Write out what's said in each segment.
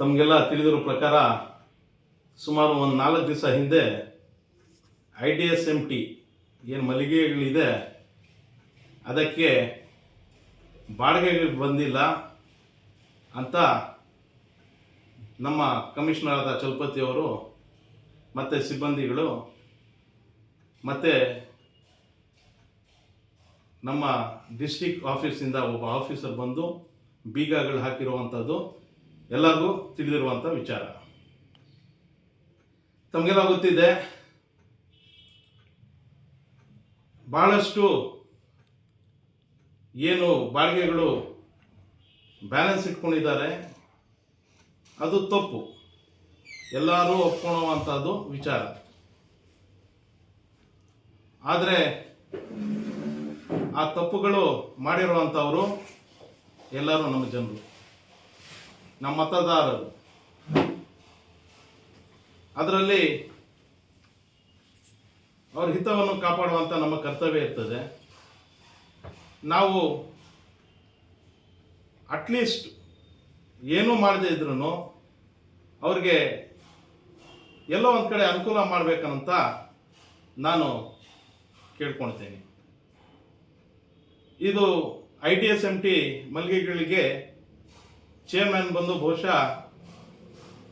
ತಮಗೆಲ್ಲ ತಿಳಿದಿರೋ ಪ್ರಕಾರ ಸುಮಾರು ಒಂದು ನಾಲ್ಕು ದಿವಸ ಹಿಂದೆ I D S M T ಏನು ಮಳಿಗೆಗಳಿದೆ, ಅದಕ್ಕೆ ಬಾಡಿಗೆಗೆ ಬಂದಿಲ್ಲ ಅಂತ ನಮ್ಮ ಕಮಿಷನರ್ ಆದ ಚಲಪತಿಯವರು ಮತ್ತು ಸಿಬ್ಬಂದಿಗಳು ಮತ್ತು ನಮ್ಮ ಡಿಸ್ಟಿಕ್ ಆಫೀಸಿಂದ ಒಬ್ಬ ಆಫೀಸರ್ ಬಂದು ಬೀಗಗಳು ಹಾಕಿರುವಂಥದ್ದು ಎಲ್ಲರಿಗೂ ತಿಳಿದಿರುವಂಥ ವಿಚಾರ. ತಮಗೆಲ್ಲ ಗೊತ್ತಿದೆ ಬಹಳಷ್ಟು ಏನು ಬಾಡಿಗೆಗಳು ಬ್ಯಾಲೆನ್ಸ್ ಇಟ್ಕೊಂಡಿದ್ದಾರೆ. ಅದು ತಪ್ಪು. ಎಲ್ಲರೂ ಒಪ್ಕೊಳ್ಳುವಂಥದ್ದು ವಿಚಾರ. ಆದರೆ ಆ ತಪ್ಪುಗಳು ಮಾಡಿರುವಂಥವರು ಎಲ್ಲರೂ ನಮ್ಮ ಜನರು. ನಮ್ಮ ಮತದಾರರು. ಅದರಲ್ಲಿ ಅವ್ರ ಹಿತವನ್ನು ಕಾಪಾಡುವಂಥ ನಮ್ಮ ಕರ್ತವ್ಯ ಇರ್ತದೆ. ನಾವು ಅಟ್ಲೀಸ್ಟ್ ಏನೂ ಮಾಡದೇ ಇದ್ರೂ ಅವ್ರಿಗೆ ಎಲ್ಲೋ ಒಂದು ಕಡೆ ಅನುಕೂಲ ಮಾಡಬೇಕಂತ ನಾನು ಕೇಳ್ಕೊಳ್ತೇನೆ. ಇದು I T S M T ಮಳಿಗೆಗಳಿಗೆ ಚೇರ್ಮನ್ ಬಂದು ಬಹುಶಃ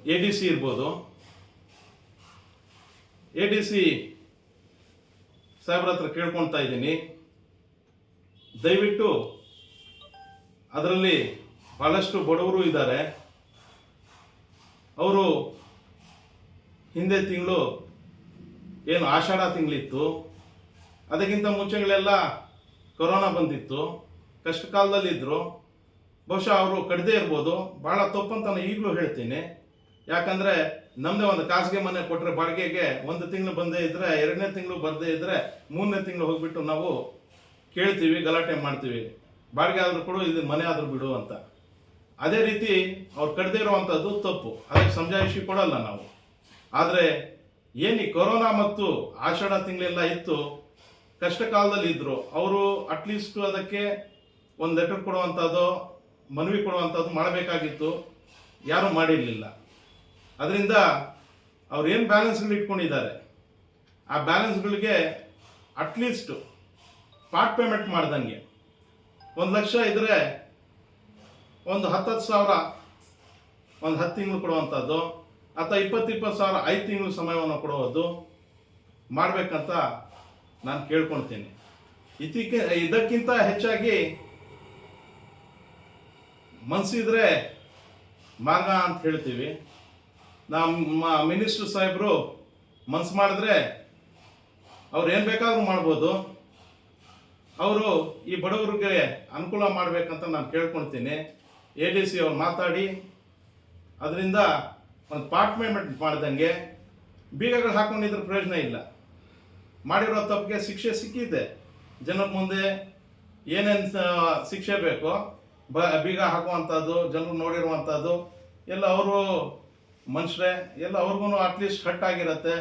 ಎ ಡಿ ಸಿ ಇರ್ಬೋದು. ಎ ಡಿ ಸಿ ಸಾಹೇಬ್ರ ಹತ್ರ ಕೇಳ್ಕೊಳ್ತಾ ಇದ್ದೀನಿ. ದಯವಿಟ್ಟು ಅದರಲ್ಲಿ ಭಾಳಷ್ಟು ಬಡವರು ಇದ್ದಾರೆ. ಅವರು ಹಿಂದೆ ತಿಂಗಳು ಏನು ಆಷಾಢ ತಿಂಗಳಿತ್ತು. ಅದಕ್ಕಿಂತ ಮುಂಚೆಗಳೆಲ್ಲ ಕೊರೋನಾ ಬಂದಿತ್ತು. ಕಷ್ಟ ಕಾಲದಲ್ಲಿದ್ದರು ಬಹುಶಃ ಅವರು ಕಡಿದೇ ಇರ್ಬೋದು. ಭಾಳ ತಪ್ಪಂತ ನಾನು ಈಗಲೂ ಹೇಳ್ತೀನಿ. ಯಾಕಂದರೆ ನಮ್ಮದೇ ಒಂದು ಖಾಸಗಿ ಮನೆ ಕೊಟ್ಟರೆ ಬಾಡಿಗೆಗೆ ಒಂದು ತಿಂಗಳು ಬಂದೇ ಇದ್ದರೆ ಎರಡನೇ ತಿಂಗಳು ಬರದೇ ಇದ್ದರೆ ಮೂರನೇ ತಿಂಗಳು ಹೋಗ್ಬಿಟ್ಟು ನಾವು ಕೇಳ್ತೀವಿ, ಗಲಾಟೆ ಮಾಡ್ತೀವಿ. ಬಾಡಿಗೆ ಆದರೂ ಕೊಡು ಇದು ಮನೆ ಆದರೂ ಬಿಡು ಅಂತ. ಅದೇ ರೀತಿ ಅವ್ರು ಕಡದೇ ಇರುವಂಥದ್ದು ತಪ್ಪು. ಅದಕ್ಕೆ ಸಮಜಾಯಿಷಿ ಕೊಡಲ್ಲ ನಾವು. ಆದರೆ ಏನು ಈ ಕೊರೋನಾ ಮತ್ತು ಆಷಾಢ ತಿಂಗಳೆಲ್ಲ ಇತ್ತು ಕಷ್ಟ ಕಾಲದಲ್ಲಿ ಇದ್ದರು ಅವರು ಅಟ್ಲೀಸ್ಟ್ ಅದಕ್ಕೆ ಒಂದು ಲೆಟರ್ ಕೊಡುವಂಥದ್ದು ಮನವಿ ಕೊಡುವಂಥದ್ದು ಮಾಡಬೇಕಾಗಿತ್ತು, ಯಾರೂ ಮಾಡಿರಲಿಲ್ಲ. ಅದರಿಂದ ಅವ್ರು ಏನು ಬ್ಯಾಲೆನ್ಸ್ಗಳು ಇಟ್ಕೊಂಡಿದ್ದಾರೆ, ಆ ಬ್ಯಾಲೆನ್ಸ್ಗಳಿಗೆ ಅಟ್ಲೀಸ್ಟು ಪಾರ್ಟ್ ಪೇಮೆಂಟ್ ಮಾಡ್ದಂಗೆ. ಒಂದು ಲಕ್ಷ ಇದ್ದರೆ ಒಂದು ಹತ್ತತ್ತು ಸಾವಿರ, ಒಂದು ಹತ್ತು ತಿಂಗಳು ಕೊಡುವಂಥದ್ದು ಅಥವಾ ಇಪ್ಪತ್ತು ಇಪ್ಪತ್ತು ಸಾವಿರ ಐದು ತಿಂಗಳು ಸಮಯವನ್ನು ಕೊಡುವುದು ಮಾಡಬೇಕಂತ ನಾನು ಕೇಳ್ಕೊಳ್ತೀನಿ. ಇದಕ್ಕೆ ಇದಕ್ಕಿಂತ ಹೆಚ್ಚಾಗಿ ಮನಸ್ಸಿದ್ರೆ ಮಾಂಗ ಅಂತ ಹೇಳ್ತೀವಿ. ನಮ್ಮ ಮಿನಿಸ್ಟರ್ ಸಾಹೇಬರು ಮನಸ್ಸು ಮಾಡಿದ್ರೆ ಅವ್ರು ಏನು ಬೇಕಾದ್ರೂ ಮಾಡ್ಬೋದು. ಅವರು ಈ ಬಡವರಿಗೆ ಅನುಕೂಲ ಮಾಡಬೇಕಂತ ನಾನು ಕೇಳ್ಕೊಳ್ತೀನಿ. ಎ ಡಿ ಸಿ ಅವ್ರು ಮಾತಾಡಿ. ಅದರಿಂದ ಒಂದು ಪಾರ್ಟ್ ಮಾಡಿದಂಗೆ ಮಾಡ್ದಂಗೆ ಬೀಗಗಳು ಹಾಕೊಂಡಿದ್ರೆ ಪ್ರಯೋಜನ ಇಲ್ಲ. ಮಾಡಿರೋ ತಪ್ಪಿಗೆ ಶಿಕ್ಷೆ ಸಿಕ್ಕಿದೆ. ಜನರ ಮುಂದೆ ಏನೇನು ಶಿಕ್ಷೆ ಬೇಕೋ ಬ, ಬೀಗ ಹಾಕುವಂಥದ್ದು ಜನರು ನೋಡಿರುವಂಥದ್ದು ಎಲ್ಲ ಅವರು ಮನುಷ್ಯರೇ, ಎಲ್ಲ ಅವ್ರಿಗೂ ಅಟ್ಲೀಸ್ಟ್ ಕಟ್ಟಾಗಿರುತ್ತೆ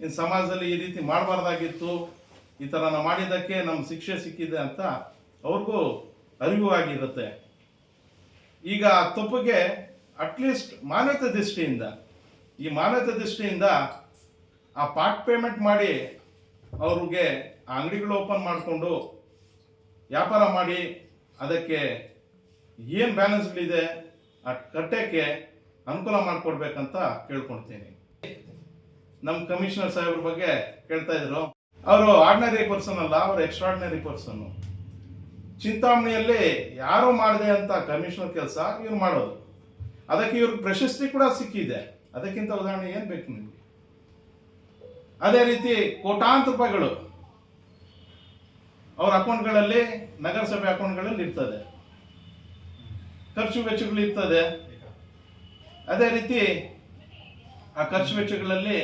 ಇನ್ನು ಸಮಾಜದಲ್ಲಿ ಈ ರೀತಿ ಮಾಡಬಾರ್ದಾಗಿತ್ತು. ಈ ಥರ ನಾವು ಮಾಡಿದ್ದಕ್ಕೆ ನಮ್ಮ ಶಿಕ್ಷೆ ಸಿಕ್ಕಿದೆ ಅಂತ ಅವ್ರಿಗೂ ಅರಿವು ಆಗಿರುತ್ತೆ. ಈಗ ಆ ತಪ್ಪಿಗೆ ಅಟ್ಲೀಸ್ಟ್ ಮಾನ್ಯತೆ ದೃಷ್ಟಿಯಿಂದ, ಈ ಮಾನ್ಯತೆ ದೃಷ್ಟಿಯಿಂದ ಆ ಪಾರ್ಟ್ ಪೇಮೆಂಟ್ ಮಾಡಿ ಅವ್ರಿಗೆ ಆ ಅಂಗಡಿಗಳು ಓಪನ್ ಮಾಡಿಕೊಂಡು ವ್ಯಾಪಾರ ಮಾಡಿ ಅದಕ್ಕೆ ಏನು ಬ್ಯಾಲೆನ್ಸ್ಗಳಿದೆ ಆ ಕಟ್ಟಕ್ಕೆ ಅನುಕೂಲ ಮಾಡಿಕೊಡ್ಬೇಕಂತ ಕೇಳ್ಕೊಳ್ತೀನಿ. ನಮ್ಮ ಕಮಿಷನರ್ ಸಾಹೇಬ್ರ ಬಗ್ಗೆ ಕೇಳ್ತಾ ಇದ್ರು. ಅವರು ಆರ್ಡಿನರಿ ಪರ್ಸನ್ ಅಲ್ಲ, ಅವರು ಎಕ್ಸ್ಟ್ರಾರ್ಡಿನರಿ ಪರ್ಸನ್ ಚಿಂತಾಮಣಿಯಲ್ಲಿ ಯಾರು ಮಾಡಿದೆ ಅಂತ ಕಮಿಷನರ್ ಕೆಲಸ, ಇವ್ರು ಮಾಡೋದು. ಅದಕ್ಕೆ ಇವ್ರಿಗೆ ಪ್ರಶಸ್ತಿ ಕೂಡ ಸಿಕ್ಕಿದೆ. ಅದಕ್ಕಿಂತ ಉದಾಹರಣೆ ಏನು ಬೇಕು ನಿಮಗೆ? ಅದೇ ರೀತಿ ಕೋಟಾಂತರ ರೂಪಾಯಿಗಳು ಅವ್ರ ಅಕೌಂಟ್ಗಳಲ್ಲಿ ನಗರಸಭೆ ಅಕೌಂಟ್ಗಳಲ್ಲಿ ಇರ್ತದೆ. ಖರ್ಚು ವೆಚ್ಚಗಳು ಇರ್ತದೆ. ಅದೇ ರೀತಿ ಆ ಖರ್ಚು ವೆಚ್ಚಗಳಲ್ಲಿ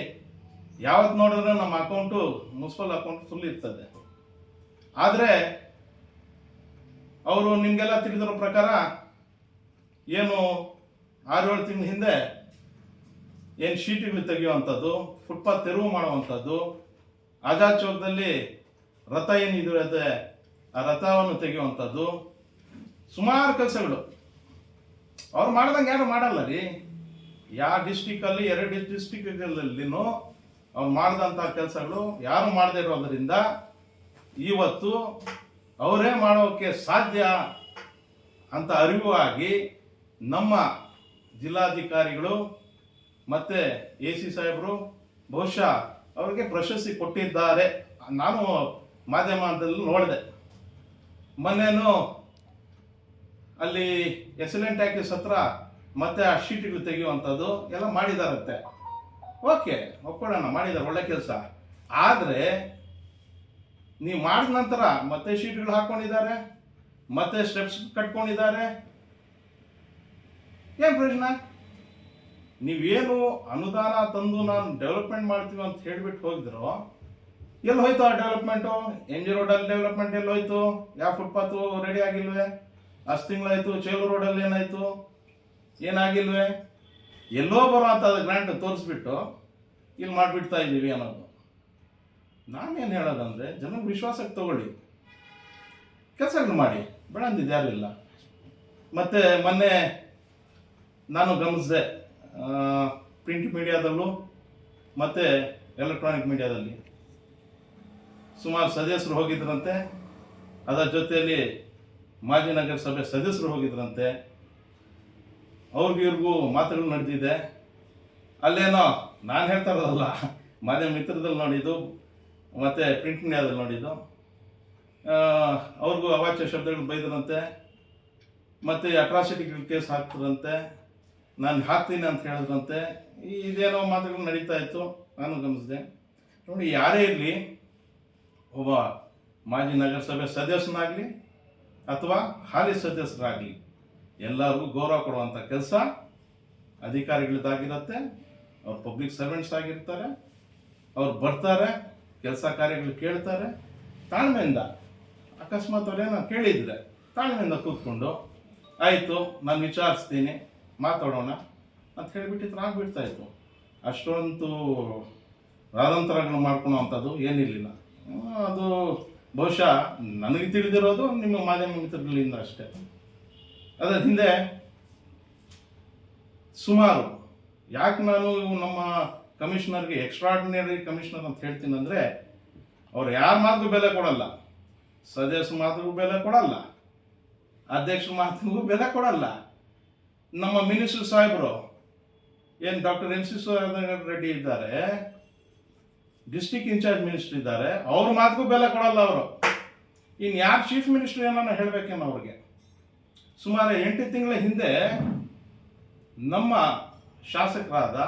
ಯಾವತ್ತು ನೋಡಿದ್ರೆ ನಮ್ಮ ಅಕೌಂಟು, ಮುನ್ಸಿಪಲ್ ಅಕೌಂಟ್ ಫುಲ್ ಇರ್ತದೆ. ಆದರೆ ಅವರು ನಿಮಗೆಲ್ಲ ತಿಳಿದಿರೋ ಪ್ರಕಾರ ಏನು ಆರು ಏಳು ತಿಂಗಳ ಹಿಂದೆ ಏನು ಶೀಟ್ಗಳು ತೆಗೆಯುವಂಥದ್ದು ಫುಟ್ಪಾತ್ ತೆರವು ಮಾಡುವಂಥದ್ದು, ಆಜಾದ್ ಚೌಕದಲ್ಲಿ ರಥ ಏನಿದೆ ಆ ರಥವನ್ನು ತೆಗೆಯುವಂಥದ್ದು, ಸುಮಾರು ಕೆಲಸಗಳು. ಅವ್ರು ಮಾಡ್ದಂಗೆ ಯಾರು ಮಾಡಲ್ಲ ರೀ. ಯಾವ ಡಿಸ್ಟಿಕಲ್ಲಿ ಎರಡು ಡಿಸ್ಟಿಕ್ಗಳಲ್ಲಿನೂ ಅವ್ರು ಮಾಡಿದಂಥ ಕೆಲಸಗಳು ಯಾರು ಮಾಡದೇ ಇರೋದ್ರಿಂದ ಇವತ್ತು ಅವರೇ ಮಾಡೋಕ್ಕೆ ಸಾಧ್ಯ ಅಂತ ಅರಿವು ಆಗಿ ನಮ್ಮ ಜಿಲ್ಲಾಧಿಕಾರಿಗಳು ಮತ್ತೆ ಎ ಸಿ ಸಾಹೇಬರು ಬಹುಶಃ ಅವರಿಗೆ ಪ್ರಶಸ್ತಿ ಕೊಟ್ಟಿದ್ದಾರೆ. ನಾನು ಮಾಧ್ಯಮದಲ್ಲಿ ನೋಡಿದೆ. ಮೊನ್ನೆನು ಅಲ್ಲಿ ಎಕ್ಸಲೆಂಟ್ ಆಕ್ಟಿವ್ಸ್ ಹತ್ರ ಮತ್ತೆ ಆ ಶೀಟ್ಗಳು ತೆಗೆಯುವಂಥದ್ದು ಎಲ್ಲ ಮಾಡಿದಾರಂತೆ. ಓಕೆ ಒಪ್ಕೊಳ್ಳೋಣ ಮಾಡಿದ್ದಾರೆ ಒಳ್ಳೆ ಕೆಲಸ. ಆದರೆ, ನೀವು ಮಾಡಿದ ನಂತರ ಮತ್ತೆ ಶೀಟ್ಗಳು ಹಾಕ್ಕೊಂಡಿದ್ದಾರೆ ಮತ್ತೆ ಸ್ಟೆಪ್ಸ್ ಕಟ್ಕೊಂಡಿದ್ದಾರೆ. ಏನು ಪ್ರಯೋಜನ? ನೀವೇನು ಅನುದಾನ ತಂದು ನಾನು ಡೆವಲಪ್ಮೆಂಟ್ ಮಾಡ್ತೀವಿ ಅಂತ ಹೇಳಿಬಿಟ್ಟು ಹೋಗಿದ್ರು, ಎಲ್ಲಿ ಹೋಯ್ತು ಆ ಡೆವಲಪ್ಮೆಂಟು ಎನ್ ಜಿ ರೋಡಲ್ಲಿ ಡೆವಲಪ್ಮೆಂಟ್ ಎಲ್ಲಿ ಹೋಯ್ತು? ಯಾವ ಫುಟ್ಪಾತು ರೆಡಿ ಆಗಿಲ್ವೇ? ಅಷ್ಟು ತಿಂಗಳಾಯ್ತು ಚೇಲು ರೋಡಲ್ಲಿ ಏನಾಯ್ತು? ಏನಾಗಿಲ್ವೇ? ಎಲ್ಲೋ ಬರೋ ಅಂತ ಗ್ರ್ಯಾಂಟ್ ತೋರಿಸ್ಬಿಟ್ಟು ಇಲ್ಲಿ ಮಾಡಿಬಿಡ್ತಾ ಇದ್ದೀವಿ ಅನ್ನೋದು. ನಾನೇನು ಹೇಳೋದಂದ್ರೆ ಜನಕ್ಕೆ ವಿಶ್ವಾಸಕ್ಕೆ ತಗೊಳ್ಳಿ. ಕೆಲಸಗಳು ಮಾಡಿ. ಬೇಡ ಅಂದಿದ್ದು ಯಾರಿಲ್ಲ ಮೊನ್ನೆ ನಾನು ಗಮನಿಸಿದೆ ಪ್ರಿಂಟ್ ಮೀಡಿಯಾದಲ್ಲೂ ಮತ್ತೆ ಎಲೆಕ್ಟ್ರಾನಿಕ್ ಮೀಡಿಯಾದಲ್ಲಿ ಸುಮಾರು ಸದಸ್ಯರು ಹೋಗಿದ್ರಂತೆ. ಅದರ ಜೊತೆಯಲ್ಲಿ ಮಾಜಿ ನಗರಸಭೆ ಸದಸ್ಯರು ಹೋಗಿದ್ರಂತೆ. ಅವ್ರಿಗೂ ಇವ್ರಿಗೂ ಮಾತುಗಳು ನಡೆದಿದೆ. ಅಲ್ಲೇನೋ, ನಾನು ಹೇಳ್ತಾ ಇರೋದಲ್ಲ ಮನೆ ಮಿತ್ರದಲ್ಲಿ ನೋಡಿದ್ದು, ಮತ್ತು ಪ್ರಿಂಟ್ ಇಂಡಿಯಾದಲ್ಲಿ ನೋಡಿದ್ದು. ಅವ್ರಿಗೂ ಅವಾಚ್ಯ ಶಬ್ದಗಳು ಬೈದ್ರಂತೆ. ಮತ್ತು ಅಟ್ರಾಸಿಟಿಗಳು ಕೇಸ್ ಹಾಕ್ತದಂತೆ ನಾನು ಹಾಕ್ತೀನಿ ಅಂತ ಹೇಳಿದ್ರಂತೆ. ಇದೇನೋ ಮಾತುಗಳು ನಡೀತಾ ಇತ್ತು, ನಾನು ಗಮನಿಸಿದೆ. ನೋಡಿ, ಯಾರೇ ಇರಲಿ, ಒಬ್ಬ ಮಾಜಿ ನಗರಸಭೆ ಸದಸ್ಯನಾಗಲಿ ಅಥವಾ ಹಾಲಿ ಸದಸ್ಯರಾಗಲಿ, ಎಲ್ಲರಿಗೂ ಗೌರವ ಕೊಡುವಂಥ ಕೆಲಸ ಅಧಿಕಾರಿಗಳದ್ದಾಗಿರುತ್ತೆ, ಅವ್ರು ಪಬ್ಲಿಕ್ ಸರ್ವೆಂಟ್ಸ್ ಆಗಿರ್ತಾರೆ, ಅವ್ರು ಬರ್ತಾರೆ, ಕೆಲಸ ಕಾರ್ಯಗಳು ಕೇಳ್ತಾರೆ. ತಾಳ್ಮೆಯಿಂದ, ಅಕಸ್ಮಾತ್ ಅವ್ರೇನೋ ಕೇಳಿದರೆ ತಾಳ್ಮೆಯಿಂದ ಕೂತ್ಕೊಂಡು, ಆಯಿತು, ನಾನು ವಿಚಾರಿಸ್ತೀನಿ, ಮಾತಾಡೋಣ ಅಂತ ಹೇಳಿಬಿಟ್ಟಿದ್ರೆ ಆಗ್ಬಿಡ್ತಾ ಇತ್ತು. ಅಷ್ಟೊಂದು ರಾಜಂತರಗಳು ಮಾಡ್ಕೊಳೋ ಅಂಥದ್ದು ಏನಿರಲಿಲ್ಲ ಅದು ಬಹುಶಃ ನನಗೆ ತಿಳಿದಿರೋದು ನಿಮ್ಮ ಮಾಧ್ಯಮ ಮಿತ್ರಗಳಿಂದ ಅಷ್ಟೇ. ಅದರ ಹಿಂದೆ ಸುಮಾರು, ಯಾಕೆ ನಾನು ನಮ್ಮ ಕಮಿಷನರ್ಗೆ ಎಕ್ಸ್ಟ್ರಾರ್ಡಿನರಿ ಕಮಿಷನರ್ ಅಂತ ಹೇಳ್ತೀನಿ ಅಂದರೆ, ಅವ್ರು ಯಾರ ಮಾತಿಗೂ ಬೆಲೆ ಕೊಡಲ್ಲ. ಸದಸ್ಯ ಮಾತಿಗೂ ಬೆಲೆ ಕೊಡಲ್ಲ. ಅಧ್ಯಕ್ಷರ ಮಾತಿಗೂ ಬೆಲೆ ಕೊಡಲ್ಲ. ನಮ್ಮ ಮಿನಿಸ್ಟರ್ ಸಾಹೇಬರು, ಏನು ಡಾಕ್ಟರ್ ಎಂ ಸಿ ರೆಡ್ಡಿ ಇದ್ದಾರೆ ಡಿಸ್ಟಿಕ್ ಇನ್ಚಾರ್ಜ್ ಮಿನಿಸ್ಟರ್ ಇದ್ದಾರೆ. ಅವ್ರ ಮಾತಿಗೂ ಬೆಲೆ ಕೊಡಲ್ಲ ಅವರು. ಇನ್ನು ಯಾರು ಚೀಫ್ ಮಿನಿಸ್ಟರ್ ಏನೋ ಹೇಳಬೇಕೇನು ಅವ್ರಿಗೆ. ಸುಮಾರು ಎಂಟು ತಿಂಗಳ ಹಿಂದೆ ನಮ್ಮ ಶಾಸಕರಾದ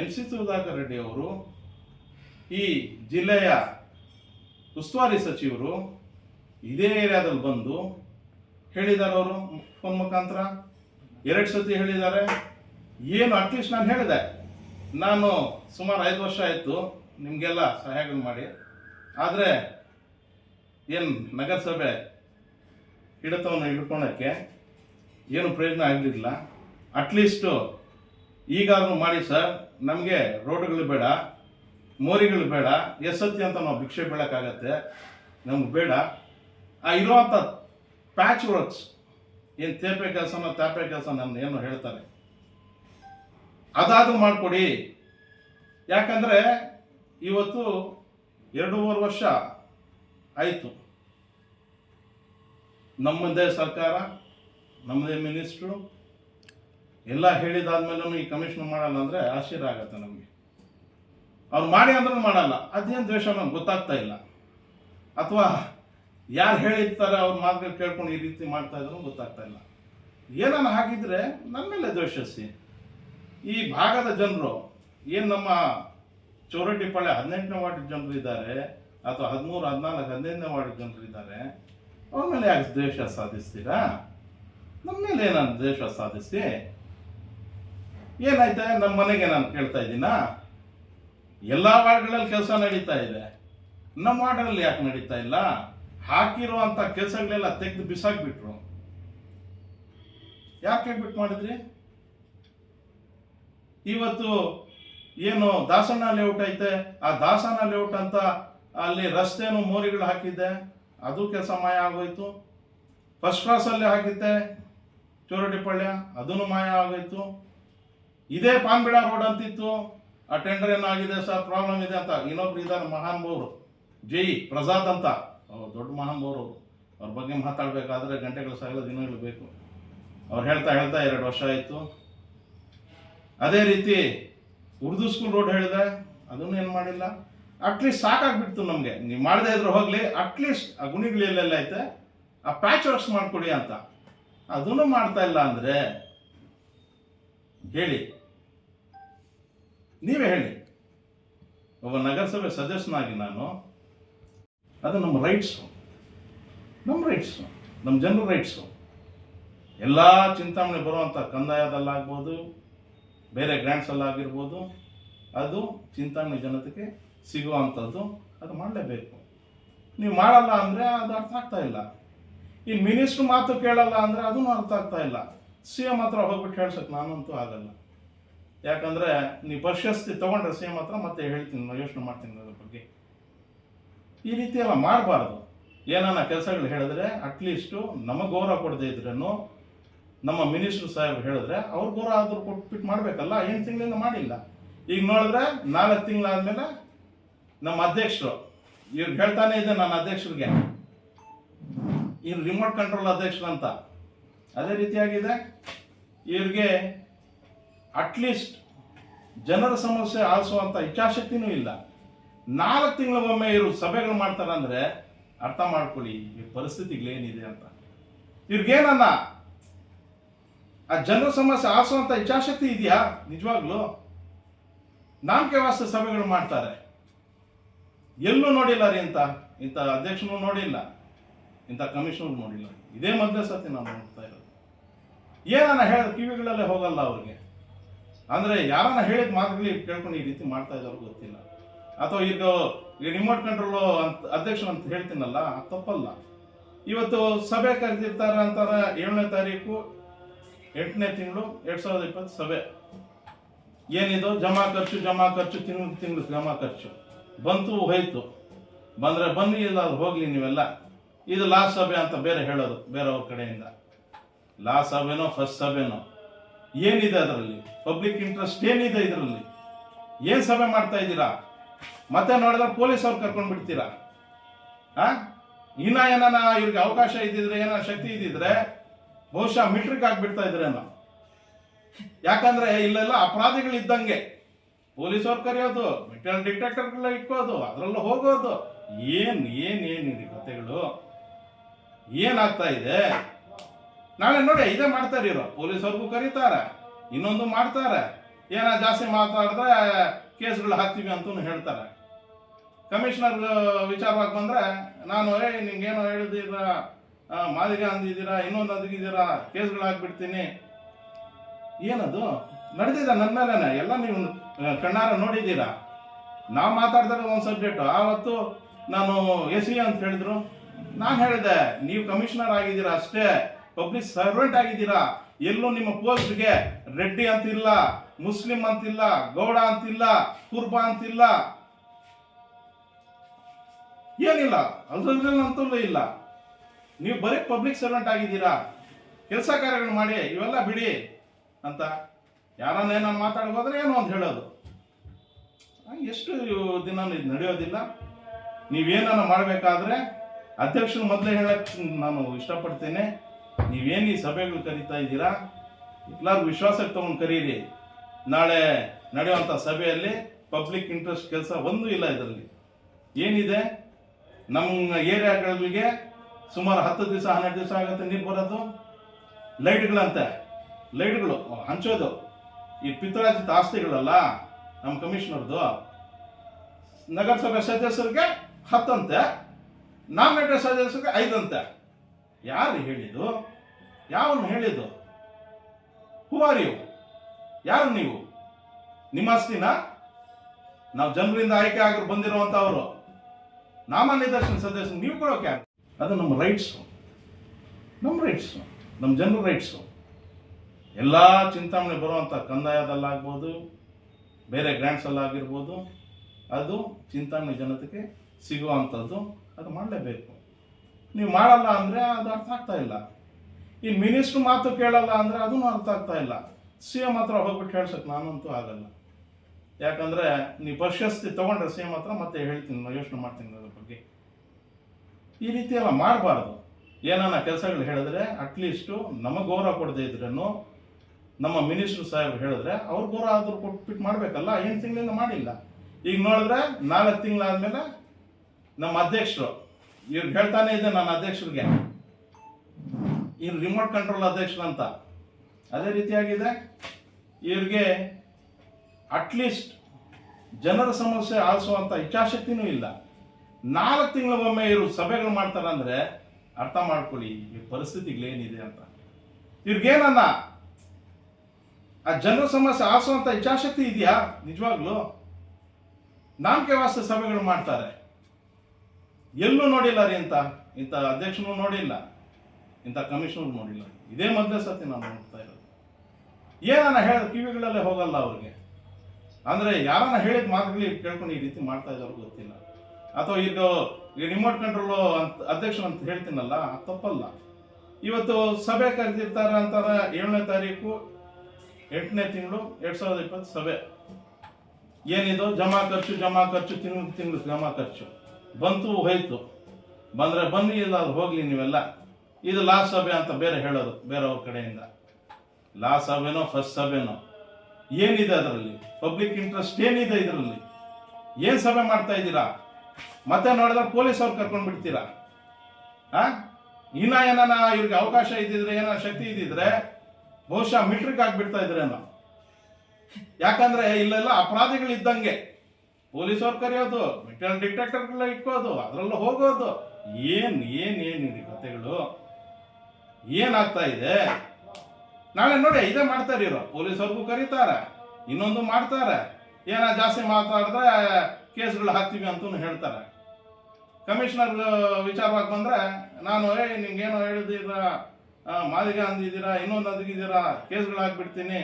ಎನ್ ಸಿ ಸುಧಾಕರ್ ರೆಡ್ಡಿ ಅವರು, ಈ ಜಿಲ್ಲೆಯ ಉಸ್ತುವಾರಿ ಸಚಿವರು ಇದೇ ಏರಿಯಾದಲ್ಲಿ ಬಂದು ಹೇಳಿದ್ದಾರೆ ಅವರು ಫೋನ್ ಮುಖಾಂತರ. ಎರಡು ಸತಿ ಹೇಳಿದ್ದಾರೆ. ಏನು ಅಟ್ಲೀಸ್ಟ್ ನಾನು ಹೇಳಿದೆ. ನಾನು ಸುಮಾರು ಐದು ವರ್ಷ ಆಯಿತು ನಿಮಗೆಲ್ಲ ಸಹಾಯಗಳು ಮಾಡಿ. ಆದರೆ ಏನು ನಗರಸಭೆ ಹಿಡಿತವನ್ನು ಹಿಡ್ಕೊಳಕ್ಕೆ ಏನು ಪ್ರಯೋಜನ ಆಗಲಿಲ್ಲ. ಅಟ್ಲೀಸ್ಟು ಈಗಾದರೂ ಮಾಡಿ ಸರ್, ನಮಗೆ ರೋಡ್ಗಳು ಬೇಡ, ಮೋರಿಗಳು ಬೇಡ ಎಸತ್ತಿ ಅಂತ ನಾವು ಭಿಕ್ಷೆ ಬೀಳಕ್ಕಾಗತ್ತೆ. ನಮ್ಗೆ ಬೇಡ. ಆ ಇರುವಂಥ ಪ್ಯಾಚ್ ವರ್ಕ್ಸ್ ಏನು ತೇಪೆ ಕೆಲಸನ ತಾಪೆ ಕೆಲಸ ನನ್ನ ಏನು ಹೇಳ್ತಾರೆ. ಅದಾದ್ರೂ ಮಾಡಿಕೊಡಿ. ಯಾಕಂದರೆ ಇವತ್ತು ಎರಡೂವರೆ ವರ್ಷ ಆಯಿತು. ನಮ್ಮದೇ ಸರ್ಕಾರ, ನಮ್ಮದೇ ಮಿನಿಸ್ಟ್ರು, ಎಲ್ಲ ಹೇಳಿದಾದ್ಮೇಲೂ ಈ ಕಮಿಷನ್ ಮಾಡಲ್ಲ ಅಂದರೆ ಆಶ್ಚರ್ಯ ಆಗತ್ತೆ ನಮಗೆ. ಅವ್ರು ಮಾಡಿ ಅಂದ್ರೂ ಮಾಡಲ್ಲ. ಅದೇನು ದ್ವೇಷ ನಮ್ಗೆ ಗೊತ್ತಾಗ್ತಾ ಇಲ್ಲ. ಅಥವಾ ಯಾರು ಹೇಳಿರ್ತಾರೆ ಅವ್ರ ಮಾತುಗಳು ಕೇಳ್ಕೊಂಡು ಈ ರೀತಿ ಮಾಡ್ತಾ ಇದ್ರು ಗೊತ್ತಾಗ್ತಾ ಇಲ್ಲ. ಏನನ್ನು ಹಾಗಿದ್ರೆ ನನ್ನ ಮೇಲೆ ದ್ವೇಷಿಸಿ ಈ ಭಾಗದ ಜನರು, ಏನು ನಮ್ಮ ಚೌರಟ್ಟಿಪಾಳ್ಯ ಹದಿನೆಂಟನೇ ವಾರ್ಡ್ ಜನರು ಇದ್ದಾರೆ, ಅಥವಾ ಹದಿಮೂರು, ಹದಿನಾಲ್ಕು, ಹದಿನೈದನೇ ವಾರ್ಡ್ ಜನರು ಇದ್ದಾರೆ. ಅವ್ರ ಮೇಲೆ ಯಾಕೆ ದ್ವೇಷ ಸಾಧಿಸ್ತೀರಾ? ನಮ್ಮ ಮೇಲೆ ಏನಾದ್ರು ದ್ವೇಷ ಸಾಧಿಸಿ? ಏನಾಯ್ತ? ನಮ್ಮ ಮನೆಗೆ ನಾನು ಕೇಳ್ತಾ ಇದ್ದೀನಾ? ಎಲ್ಲ ವಾರ್ಡ್ಗಳಲ್ಲಿ ಕೆಲಸ ನಡೀತಾ ಇದೆ. ನಮ್ಮ ವಾರ್ಡ್ಗಳಲ್ಲಿ ಯಾಕೆ ನಡೀತಾ ಇಲ್ಲ? ಹಾಕಿರುವಂಥ ಕೆಲಸಗಳೆಲ್ಲ ತೆಗೆದು ಬಿಸಾಕ್ಬಿಟ್ರು. ಯಾಕೆ ಬಿಟ್ಟು ಮಾಡಿದ್ರಿ? ಇವತ್ತು ಏನು ದಾಸಣ್ಣ ಲೇಔಟ್ ಐತೆ? ಆ ದಾಸಣ್ಣ ಲೇಔಟ್ ಅಂತ ಅಲ್ಲಿ ರಸ್ತೆನು ಮೋರಿಗಳು ಹಾಕಿದ್ದೆ. ಅದು ಕೆಲಸ ಮಾಯ ಆಗೋಯ್ತು. ಫಸ್ಟ್ ಕ್ಲಾಸಲ್ಲಿ ಹಾಕಿದ್ದೆ. ಚೋರಟಿಪಳ್ಯ ಅದೂ ಮಾಯ ಆಗೋಯ್ತು. ಇದೇ ಪಾನ್ಬಿಡ ರೋಡ್ ಅಂತಿತ್ತು. ಆ ಟೆಂಡರ್ ಏನಾಗಿದೆ ಸರ್? ಪ್ರಾಬ್ಲಮ್ ಇದೆ ಅಂತ. ಇನ್ನೊಬ್ರು ಇದ್ದಾರೆ ಮಹಾನುಭವರು ಜೈ ಪ್ರಸಾದ್ ಅಂತ. ದೊಡ್ಡ ಮಹಾನುಭವರು ಅವ್ರ. ಬಗ್ಗೆ ಮಾತಾಡಬೇಕಾದ್ರೆ ಗಂಟೆಗಳು ಸಾವಿರ ದಿನಗಳು ಬೇಕು. ಅವ್ರು ಹೇಳ್ತಾ ಹೇಳ್ತಾ ಎರಡು ವರ್ಷ ಆಯಿತು. ಅದೇ ರೀತಿ ಉರ್ದು ಸ್ಕೂಲ್ ರೋಡ್ ಹೇಳಿದೆ, ಅದನ್ನು ಏನು ಮಾಡಿಲ್ಲ. ಅಟ್ಲೀಸ್ಟ್ ಸಾಕಾಗ್ಬಿಡ್ತು ನಮಗೆ. ನೀವು ಮಾಡದೇ ಇದ್ರೆ ಹೋಗಲಿ ಅಟ್ಲೀಸ್ಟ್ ಆ ಗುಣಿಗಳೆಲ್ಲೆಲ್ಲ ಐತೆ, ಆ ಪ್ಯಾಚ್ ವರ್ಕ್ಸ್ ಮಾಡಿಕೊಡಿ ಅಂತ. ಅದನ್ನು ಮಾಡ್ತಾ ಇಲ್ಲ ಅಂದರೆ, ಹೇಳಿ. ನೀವೇ ಹೇಳಿ. ಒಬ್ಬ ನಗರಸಭೆ ಸದಸ್ಯನಾಗಿ ನಾನು, ಅದು ನಮ್ಮ ರೈಟ್ಸು ನಮ್ಮ ರೈಟ್ಸು ನಮ್ಮ ಜನರ ರೈಟ್ಸು ಎಲ್ಲ ಚಿಂತಾಮಣಿ ಬರುವಂಥ ಕಂದಾಯದಲ್ಲಾಗ್ಬೋದು ಬೇರೆ ಗ್ರ್ಯಾಂಡ್ಸಲ್ಲಾಗಿರ್ಬೋದು ಅದು ಚಿಂತಾಮಣಿ ಜನತೆಗೆ ಸಿಗುವಂಥದ್ದು ಅದು ಮಾಡಲೇಬೇಕು. ನೀವು ಮಾಡಲ್ಲ ಅಂದರೆ ಅದು ಅರ್ಥ ಆಗ್ತಾ ಇಲ್ಲ. ಈ ಮಿನಿಸ್ಟ್ರ್ ಮಾತು ಕೇಳಲ್ಲ ಅಂದರೆ ಅದೂ ಅರ್ಥ ಆಗ್ತಾ ಇಲ್ಲ. ಸಿ ಎಂ ಹತ್ರ ಹೋಗ್ಬಿಟ್ಟು ಹೇಳ್ಸಕ್ಕೆ ನಾನಂತೂ ಆಗಲ್ಲ. ಯಾಕಂದರೆ ನೀವು ಪ್ರಶಸ್ತಿ ತೊಗೊಂಡ್ರೆ ಸಿ ಎಂ ಹತ್ರ ಮತ್ತೆ ಹೇಳ್ತೀನಿ ಯೋಚನೆ ಮಾಡ್ತೀನಿ ಅದ್ರ ಬಗ್ಗೆ. ಈ ರೀತಿ ಎಲ್ಲ ಮಾಡಬಾರ್ದು. ಏನಾನ ಕೆಲಸಗಳು ಹೇಳಿದ್ರೆ ಅಟ್ಲೀಸ್ಟು ನಮಗೆ ಗೌರವ ಕೊಡದೇ ಇದ್ರೂ ನಮ್ಮ ಮಿನಿಸ್ಟರ್ ಸಾಹೇಬ್ ಹೇಳಿದ್ರೆ, ಅವ್ರು ಗೌರವ ಆದ್ರೂ ಕೊಟ್ಬಿಟ್ಟು ಮಾಡಬೇಕಲ್ಲ ಎಂಟು ತಿಂಗಳಿಂದ ಮಾಡಿಲ್ಲ. ಈಗ ನೋಡಿದ್ರೆ ನಾಲ್ಕು ತಿಂಗಳಾದ್ಮೇಲೆ ನಮ್ಮ ಅಧ್ಯಕ್ಷರು, ಇವ್ರು ಹೇಳ್ತಾನೆ ಇದೆ ನನ್ನ ಅಧ್ಯಕ್ಷರಿಗೆ, ಇವ್ರು ರಿಮೋಟ್ ಕಂಟ್ರೋಲ್ ಅಧ್ಯಕ್ಷರು ಅಂತ. ಅದೇ ರೀತಿಯಾಗಿದೆ, ಇವ್ರಿಗೆ ಅಟ್ಲೀಸ್ಟ್ ಜನರ ಸಮಸ್ಯೆ ಆಲಿಸುವಂಥ ಇಚ್ಛಾಶಕ್ತಿನೂ ಇಲ್ಲ. ನಾಲ್ಕು ತಿಂಗಳಿಗೊಮ್ಮೆ ಇವರು ಸಭೆಗಳು ಮಾಡ್ತಾರೆ ಅಂದ್ರೆ ಅರ್ಥ ಮಾಡ್ಕೊಳ್ಳಿ, ಈ ಪರಿಸ್ಥಿತಿಗಳೇನಿದೆ ಅಂತ. ಇವ್ರಿಗೇನನ್ನ ಆ ಜನರ ಸಮಸ್ಯೆ ಆಸುವಂಥ ಇಚ್ಛಾಶಕ್ತಿ ಇದೆಯಾ? ನಿಜವಾಗ್ಲೂ? ನಾಮಕೆ ವಾಸ್ತ ಸಭೆಗಳು ಮಾಡ್ತಾರೆ. ಎಲ್ಲೂ ನೋಡಿಲ್ಲ ರೀ ಇಂಥ ಇಂಥ ಅಧ್ಯಕ್ಷನೂ ನೋಡಿಲ್ಲ, ಇಂಥ ಕಮಿಷನರ್ ನೋಡಿಲ್ಲ. ಇದೇ ಮೊದಲೇ ಸತಿ ನಾನು ನೋಡ್ತಾ ಇರೋದು. ಏನನ್ನ ಹೇಳ ಕಿವಿಗಳಲ್ಲೇ ಹೋಗಲ್ಲ ಅವ್ರಿಗೆ. ಅಂದ್ರೆ ಯಾರನ್ನ ಹೇಳಿದ ಮಾತುಗಳಿಗೆ ಕೇಳ್ಕೊಂಡು ಈ ರೀತಿ ಮಾಡ್ತಾ ಇದ್ದಾರೋ ಗೊತ್ತಿಲ್ಲ. ಅಥವಾ ಇದು ಈ ರಿಮೋಟ್ ಕಂಟ್ರೋಲ್ ಅಂತ ಅಧ್ಯಕ್ಷರು ಅಂತ ಹೇಳ್ತೀನಲ್ಲ ತಪ್ಪಲ್ಲ. ಇವತ್ತು ಸಭೆ ಕರೆದಿರ್ತಾರೆ ಅಂತಾರೆ ಏಳನೇ ತಾರೀಕು ಎಂಟನೇ ತಿಂಗಳು ಎರಡ್ ಸಾವಿರದ ಇಪ್ಪತ್ತು ಸಭೆ. ಏನಿದು? ಜಮಾ ಖರ್ಚು ಜಮಾ ಖರ್ಚು, ತಿಂಗಳು ತಿಂಗಳು ಜಮಾ ಖರ್ಚು. ಬಂತು, ಹೋಯ್ತು. ಬಂದ್ರೆ ಬನ್ನಿ ಇಲ್ಲ ಅದು ಹೋಗ್ಲಿ ನೀವೆಲ್ಲ. ಇದು ಲಾಸ್ಟ್ ಸಭೆ ಅಂತ ಬೇರೆ ಹೇಳೋದು, ಬೇರೆಯವ್ರ ಕಡೆಯಿಂದ. ಲಾಸ್ಟ್ ಸಭೆನೋ, ಫಸ್ಟ್ ಸಭೆನೋ. ಏನಿದೆ ಅದರಲ್ಲಿ? ಪಬ್ಲಿಕ್ ಇಂಟ್ರೆಸ್ಟ್ ಏನಿದೆ ಇದರಲ್ಲಿ? ಏನ್ ಸಭೆ ಮಾಡ್ತಾ ಇದ್ದೀರಾ? ಮತ್ತೆ ನೋಡಿದ್ರೆ ಪೊಲೀಸ್ ಅವ್ರು ಕರ್ಕೊಂಡು ಬಿಡ್ತೀರಾ? ಇನ್ನ ಏನಾನ ಇವ್ರಿಗೆ ಅವಕಾಶ ಇದ್ದಿದ್ರೆ ಏನಾರ ಶಕ್ತಿ ಇದ್ದಿದ್ರೆ ಬಹುಶಃ ಮೆಟ್ರಿಕ್ ಆಗ್ಬಿಡ್ತಾ ಇದ್ರೇನೋ. ಯಾಕಂದ್ರೆ ಇಲ್ಲೆಲ್ಲ ಅಪರಾಧಿಗಳು ಇದ್ದಂಗೆ ಪೊಲೀಸ್ ಅವ್ರು ಕರೆಯೋದು ಮೆಟಲ್ ಡಿಟೆಕ್ಟರ್ಗಳ ಇಟ್ಕೋದು ಅದರಲ್ಲೂ ಹೋಗೋದು. ಏನ್ ಏನ್ ಏನಿದೆ ಕತೆಗಳು? ಏನಾಗ್ತಾ ಇದೆ? ನಾಳೆ ನೋಡಿ ಇದೇ ಮಾಡ್ತಾರೆ ಇರೋ ಪೊಲೀಸವ್ರಿಗೂ ಕರೀತಾರೆ ಇನ್ನೊಂದು ಮಾಡ್ತಾರೆ. ಏನ ಜಾಸ್ತಿ ಮಾತಾಡಿದ್ರೆ ಕೇಸ್ಗಳು ಹಾಕ್ತೀವಿ ಅಂತಲೂ ಹೇಳ್ತಾರೆ. ಕಮಿಷನರ್ ವಿಚಾರವಾಗಿ ಬಂದ್ರೆ ನಾನು ಏ ನಿಂಗೇನು ಹೇಳಿದ್ದೀರಾ? ಆ, ಮಾದಿಗೆ ಅಂದಿದ್ದೀರಾ ಇನ್ನೊಂದು ಅದಕ್ಕಿದ್ದೀರಾ ಕೇಸ್ಗಳಾಗ್ಬಿಡ್ತೀನಿ ಏನದು? ನಡೆದಿದೆ ನನ್ನ ಮೇಲೆನೆ. ಎಲ್ಲ ನೀವು ಕಣ್ಣಾರ ನೋಡಿದ್ದೀರಾ? ನಾವು ಮಾತಾಡ್ತಾರೆ ಒಂದು ಸಬ್ಜೆಕ್ಟ್. ಆವತ್ತು ನಾನು ಎಸ್ ಸಿ ಅಂತ ಹೇಳಿದ್ರು. ನಾನು ಹೇಳಿದೆ, ನೀವು ಕಮಿಷನರ್ ಆಗಿದ್ದೀರಾ ಅಷ್ಟೇ. ಪಬ್ಲಿಕ್ ಸರ್ವೆಂಟ್ ಆಗಿದ್ದೀರಾ. ಎಲ್ಲೂ ನಿಮ್ಮ ಪೋಸ್ಟ್ಗೆ ರೆಡ್ಡಿ ಅಂತಿಲ್ಲ, ಮುಸ್ಲಿಂ ಅಂತಿಲ್ಲ, ಗೌಡ ಅಂತಿಲ್ಲ, ಕುರ್ಬಾ ಅಂತಿಲ್ಲ. ಏನಿಲ್ಲ. ಅದ್ರಲ್ಲಿ ಅಂತೂ ಇಲ್ಲ. ನೀವು ಬರೀ ಪಬ್ಲಿಕ್ ಸರ್ವೆಂಟ್ ಆಗಿದ್ದೀರಾ? ಕೆಲಸ ಕಾರ್ಯಗಳು ಮಾಡಿ, ಇವೆಲ್ಲ ಬಿಡಿ ಅಂತ ಯಾರನ್ನೇನೋ ಮಾತಾಡ್ಬೋದ್ರೆ ಏನೋ ಅಂತ ಹೇಳೋದು. ಎಷ್ಟು ದಿನ ಇದು ನಡೆಯೋದಿಲ್ಲ. ನೀವೇನನ್ನ ಮಾಡಬೇಕಾದ್ರೆ ಅಧ್ಯಕ್ಷರು ಮೊದಲೇ ಹೇಳಕ್ಕೆ ನಾನು ಇಷ್ಟಪಡ್ತೇನೆ. ನೀವೇನು ಈ ಸಭೆಗಳು ಕರೀತಾ ಇದ್ದೀರಾ? ಎಲ್ಲರೂ ವಿಶ್ವಾಸಕ್ಕೆ ತಗೊಂಡು ಕರೀರಿ. ನಾಳೆ ನಡೆಯುವಂಥ ಸಭೆಯಲ್ಲಿ ಪಬ್ಲಿಕ್ ಇಂಟ್ರೆಸ್ಟ್ ಕೆಲಸ ಒಂದೂ ಇಲ್ಲ ಇದರಲ್ಲಿ. ಏನಿದೆ? ನಮ್ಮ ಏರಿಯಾಗಳಿಗೆ ಸುಮಾರು ಹತ್ತು ದಿವಸ, ಹನ್ನೆರಡು ದಿವಸ ಆಗುತ್ತೆ ನೀರು ಬರೋದು. ಲೈಟ್ಗಳಂತೆ. ಲೈಟ್ಗಳು ಹಂಚೋದು. ಈ ಪಿತ್ರಾಜಿತ ಆಸ್ತಿಗಳಲ್ಲ, ನಮ್ಮ ಕಮಿಷನರ್ದು. ನಗರಸಭೆ ಸದಸ್ಯರಿಗೆ ಹತ್ತಂತೆ. ನಾಮಿನೇಟೆಡ್ ಸದಸ್ಯರಿಗೆ ಐದಂತೆ. ಯಾರು ಹೇಳಿದ್ದು? ಯಾವನ್ನು ಹೇಳಿದ್ದು? ಯು ಯಾರು ನೀವು? ನಿಮ್ಮ ಆಸ್ತಿನ? ನಾವು ಜನರಿಂದ ಆಯ್ಕೆ ಆಗಿ ಬಂದಿರುವಂತವರು ನಾಮ ನಿದರ್ಶನ ಸದಸ್ಯರು, ನೀವು ಕೊಡೋಕೆ? ಅದು ನಮ್ಮ ರೈಟ್ಸು ನಮ್ಮ ರೈಟ್ಸು ನಮ್ಮ ಜನರ ರೈಟ್ಸು ಎಲ್ಲ ಚಿಂತಾಮಣಿ ಬರುವಂಥ ಕಂದಾಯದಲ್ಲಾಗ್ಬೋದು, ಬೇರೆ ಗ್ರ್ಯಾಂಡ್ಸಲ್ಲಾಗಿರ್ಬೋದು ಅದು ಚಿಂತಾಮಣಿ ಜನತೆಗೆ ಸಿಗುವಂಥದ್ದು ಅದು ಮಾಡಲೇಬೇಕು. ನೀವು ಮಾಡಲ್ಲ ಅಂದರೆ ಅದು ಅರ್ಥ ಆಗ್ತಾ ಇಲ್ಲ. ಈ ಮಿನಿಸ್ಟ್ರ್ ಮಾತು ಕೇಳಲ್ಲ ಅಂದರೆ ಅದೂ ಅರ್ಥ ಆಗ್ತಾ ಇಲ್ಲ. ಸಿ ಎಂ ಹತ್ರ ಹೋಗ್ಬಿಟ್ಟು ಹೇಳ್ಸಕ್ಕೆ ನಾನಂತೂ ಆಗಲ್ಲ. ಯಾಕಂದರೆ ನೀವು ಪ್ರಶಸ್ತಿ ತೊಗೊಂಡ್ರೆ ಸಿ ಎಂ ಹತ್ರ ಮತ್ತೆ ಹೇಳ್ತೀನಿ, ಯೋಚನೆ ಮಾಡ್ತೀನಿ ಅದ್ರ ಬಗ್ಗೆ. ಈ ರೀತಿ ಎಲ್ಲ ಮಾಡಬಾರ್ದು. ಏನಾನ ಕೆಲಸಗಳು ಹೇಳಿದ್ರೆ ಅಟ್ಲೀಸ್ಟು ನಮಗೆ ಗೌರವ ಕೊಡದೇ ಇದ್ರೂ ನಮ್ಮ ಮಿನಿಸ್ಟರ್ ಸಾಹೇಬ್ ಹೇಳಿದ್ರೆ ಅವ್ರ ಗೌರವ ಆದರೂ ಕೊಟ್ಬಿಟ್ಟು ಮಾಡಬೇಕಲ್ಲ ಎಂಟು ತಿಂಗಳಿಂದ ಮಾಡಿಲ್ಲ. ಈಗ ನೋಡಿದ್ರೆ ನಾಲ್ಕು ತಿಂಗಳಾದ್ಮೇಲೆ ನಮ್ಮ ಅಧ್ಯಕ್ಷರು, ಇವ್ರು ಹೇಳ್ತಾನೆ ಇದೆ ನನ್ನ ಅಧ್ಯಕ್ಷರಿಗೆ, ಇವ್ರು ರಿಮೋಟ್ ಕಂಟ್ರೋಲ್ ಅಧ್ಯಕ್ಷರು ಅಂತ, ಅದೇ ರೀತಿಯಾಗಿದೆ. ಇವ್ರಿಗೆ ಅಟ್ಲೀಸ್ಟ್ ಜನರ ಸಮಸ್ಯೆ ಆಲಿಸುವಂಥ ಇಚ್ಛಾಶಕ್ತಿನೂ ಇಲ್ಲ. ನಾಲ್ಕು ತಿಂಗಳಿಗೊಮ್ಮೆ ಇವರು ಸಭೆಗಳು ಮಾಡ್ತಾರೆ ಅಂದ್ರೆ ಅರ್ಥ ಮಾಡ್ಕೊಳ್ಳಿ, ಈ ಪರಿಸ್ಥಿತಿಗಳೇನಿದೆ ಅಂತ. ಇವ್ರಿಗೇನನ್ನ? ಆ ಜನರ ಸಮಸ್ಯೆ ಆಸುವಂತ ಇಚ್ಛಾಶಕ್ತಿ ಇದೆಯಾ? ನಿಜವಾಗ್ಲು? ನಾಮಕೆ ವಾಸ್ತ ಸಭೆಗಳು ಮಾಡ್ತಾರೆ. ಎಲ್ಲೂ ನೋಡಿಲ್ಲ ರೀ ಅಂತ ಇಂಥ ಅಧ್ಯಕ್ಷನು ನೋಡಿಲ್ಲ. ಇಂಥ ಕಮಿಷನರ್ ನೋಡಿಲ್ಲ. ಇದೇ ಮೊದಲೇ ಸತಿ ನಾನು ನೋಡ್ತಾ ಇರೋದು. ಏನನ್ನ ಹೇಳ, ಕಿವಿಗಳಲ್ಲೇ ಹೋಗಲ್ಲ ಅವ್ರಿಗೆ. ಅಂದ್ರೆ ಯಾರನ್ನ ಹೇಳಿದ ಮಾತುಗಳಿಗೆ ಕೇಳ್ಕೊಂಡು ಈ ರೀತಿ ಮಾಡ್ತಾ ಇದ್ದಾರೋ ಗೊತ್ತಿಲ್ಲ. ಅಥವಾ ಈಗ ರಿಮೋಟ್ ಕಂಟ್ರೋಲ್ ಅಂತ ಅಧ್ಯಕ್ಷರು ಅಂತ ಹೇಳ್ತೀನಲ್ಲ ತಪ್ಪಲ್ಲ. ಇವತ್ತು ಸಭೆ ಕರೆದಿರ್ತಾರೆ ಅಂತಾರೆ ಏಳನೇ ತಾರೀಕು, ಎಂಟನೇ ತಿಂಗಳು, ಎರಡ್ ಸಾವಿರದ ಇಪ್ಪತ್ತು ಸಭೆ. ಏನಿದು? ಜಮಾ ಖರ್ಚು ಜಮಾ ಖರ್ಚು, ತಿಂಗಳು ತಿಂಗಳು ಜಮಾ ಖರ್ಚು. ಬಂತು, ಹೋಯ್ತು. ಬಂದ್ರೆ ಬನ್ನಿ ಇಲ್ಲ ಅದು ಹೋಗಲಿ ನೀವೆಲ್ಲ. ಇದು ಲಾಸ್ಟ್ ಸಭೆ ಅಂತ ಬೇರೆ ಹೇಳೋದು, ಬೇರೆಯವ್ರ ಕಡೆಯಿಂದ. ಲಾಸ್ಟ್ ಸಭೆನೋ, ಫಸ್ಟ್ ಸಭೆನೋ. ಏನಿದೆ ಅದರಲ್ಲಿ? ಪಬ್ಲಿಕ್ ಇಂಟ್ರೆಸ್ಟ್ ಏನಿದೆ ಇದರಲ್ಲಿ? ಏನ್ ಸಭೆ ಮಾಡ್ತಾ ಇದ್ದೀರಾ? ಮತ್ತೆ ನೋಡಿದ್ರೆ ಪೊಲೀಸ್ ಅವ್ರು ಕರ್ಕೊಂಡು ಬಿಡ್ತೀರಾ ಆ? ಇನ್ನ ಏನಾನ ಇವ್ರಿಗೆ ಅವಕಾಶ ಇದ್ದಿದ್ರೆ ಏನೋ ಶಕ್ತಿ ಇದ್ದಿದ್ರೆ, ಬಹುಶಃ ಮಿಟ್ರಿಕ್ ಆಗ್ಬಿಡ್ತಾ ಇದ್ರೇನೋ. ಯಾಕಂದ್ರೆ ಇಲ್ಲೆಲ್ಲ ಅಪರಾಧಿಗಳು ಇದ್ದಂಗೆ ಪೊಲೀಸ್ ಅವ್ರು ಕರೆಯೋದು ಮೆಟಲ್ ಡಿಟೆಕ್ಟರ್ಗಳ ಇಟ್ಕೋದು, ಅದರಲ್ಲೂ ಹೋಗೋದು. ಏನ್ ಏನ್ ಏನಿದೆ ಕಥೆಗಳು ಏನಾಗ್ತಾ ಇದೆ? ನಾಳೆ ನೋಡಿ, ಇದೇ ಮಾಡ್ತಾರೆ ಇವರು ಪೊಲೀಸ್ ಅವ್ರಿಗೂ ಕರೀತಾರೆ, ಇನ್ನೊಂದು ಮಾಡ್ತಾರೆ. ಏನ ಜಾಸ್ತಿ ಮಾತಾಡಿದ್ರೆ ಕೇಸ್ಗಳು ಹಾಕ್ತೀವಿ ಅಂತೂ ಹೇಳ್ತಾರೆ. ಕಮಿಷನರ್ ವಿಚಾರವಾಗಿ ಬಂದ್ರೆ, ನಾನು, ಏಯ್ ನಿಮ್ಗೇನೋ ಹೇಳಿದ್ದೀರಾ? ಮಾದಿಗೆ ಅಂದಿದ್ದೀರಾ? ಇನ್ನೊಂದು ಅಂದಿದ್ದೀರಾ? ಕೇಸ್ಗಳು ಹಾಕ್ಬಿಡ್ತೀನಿ.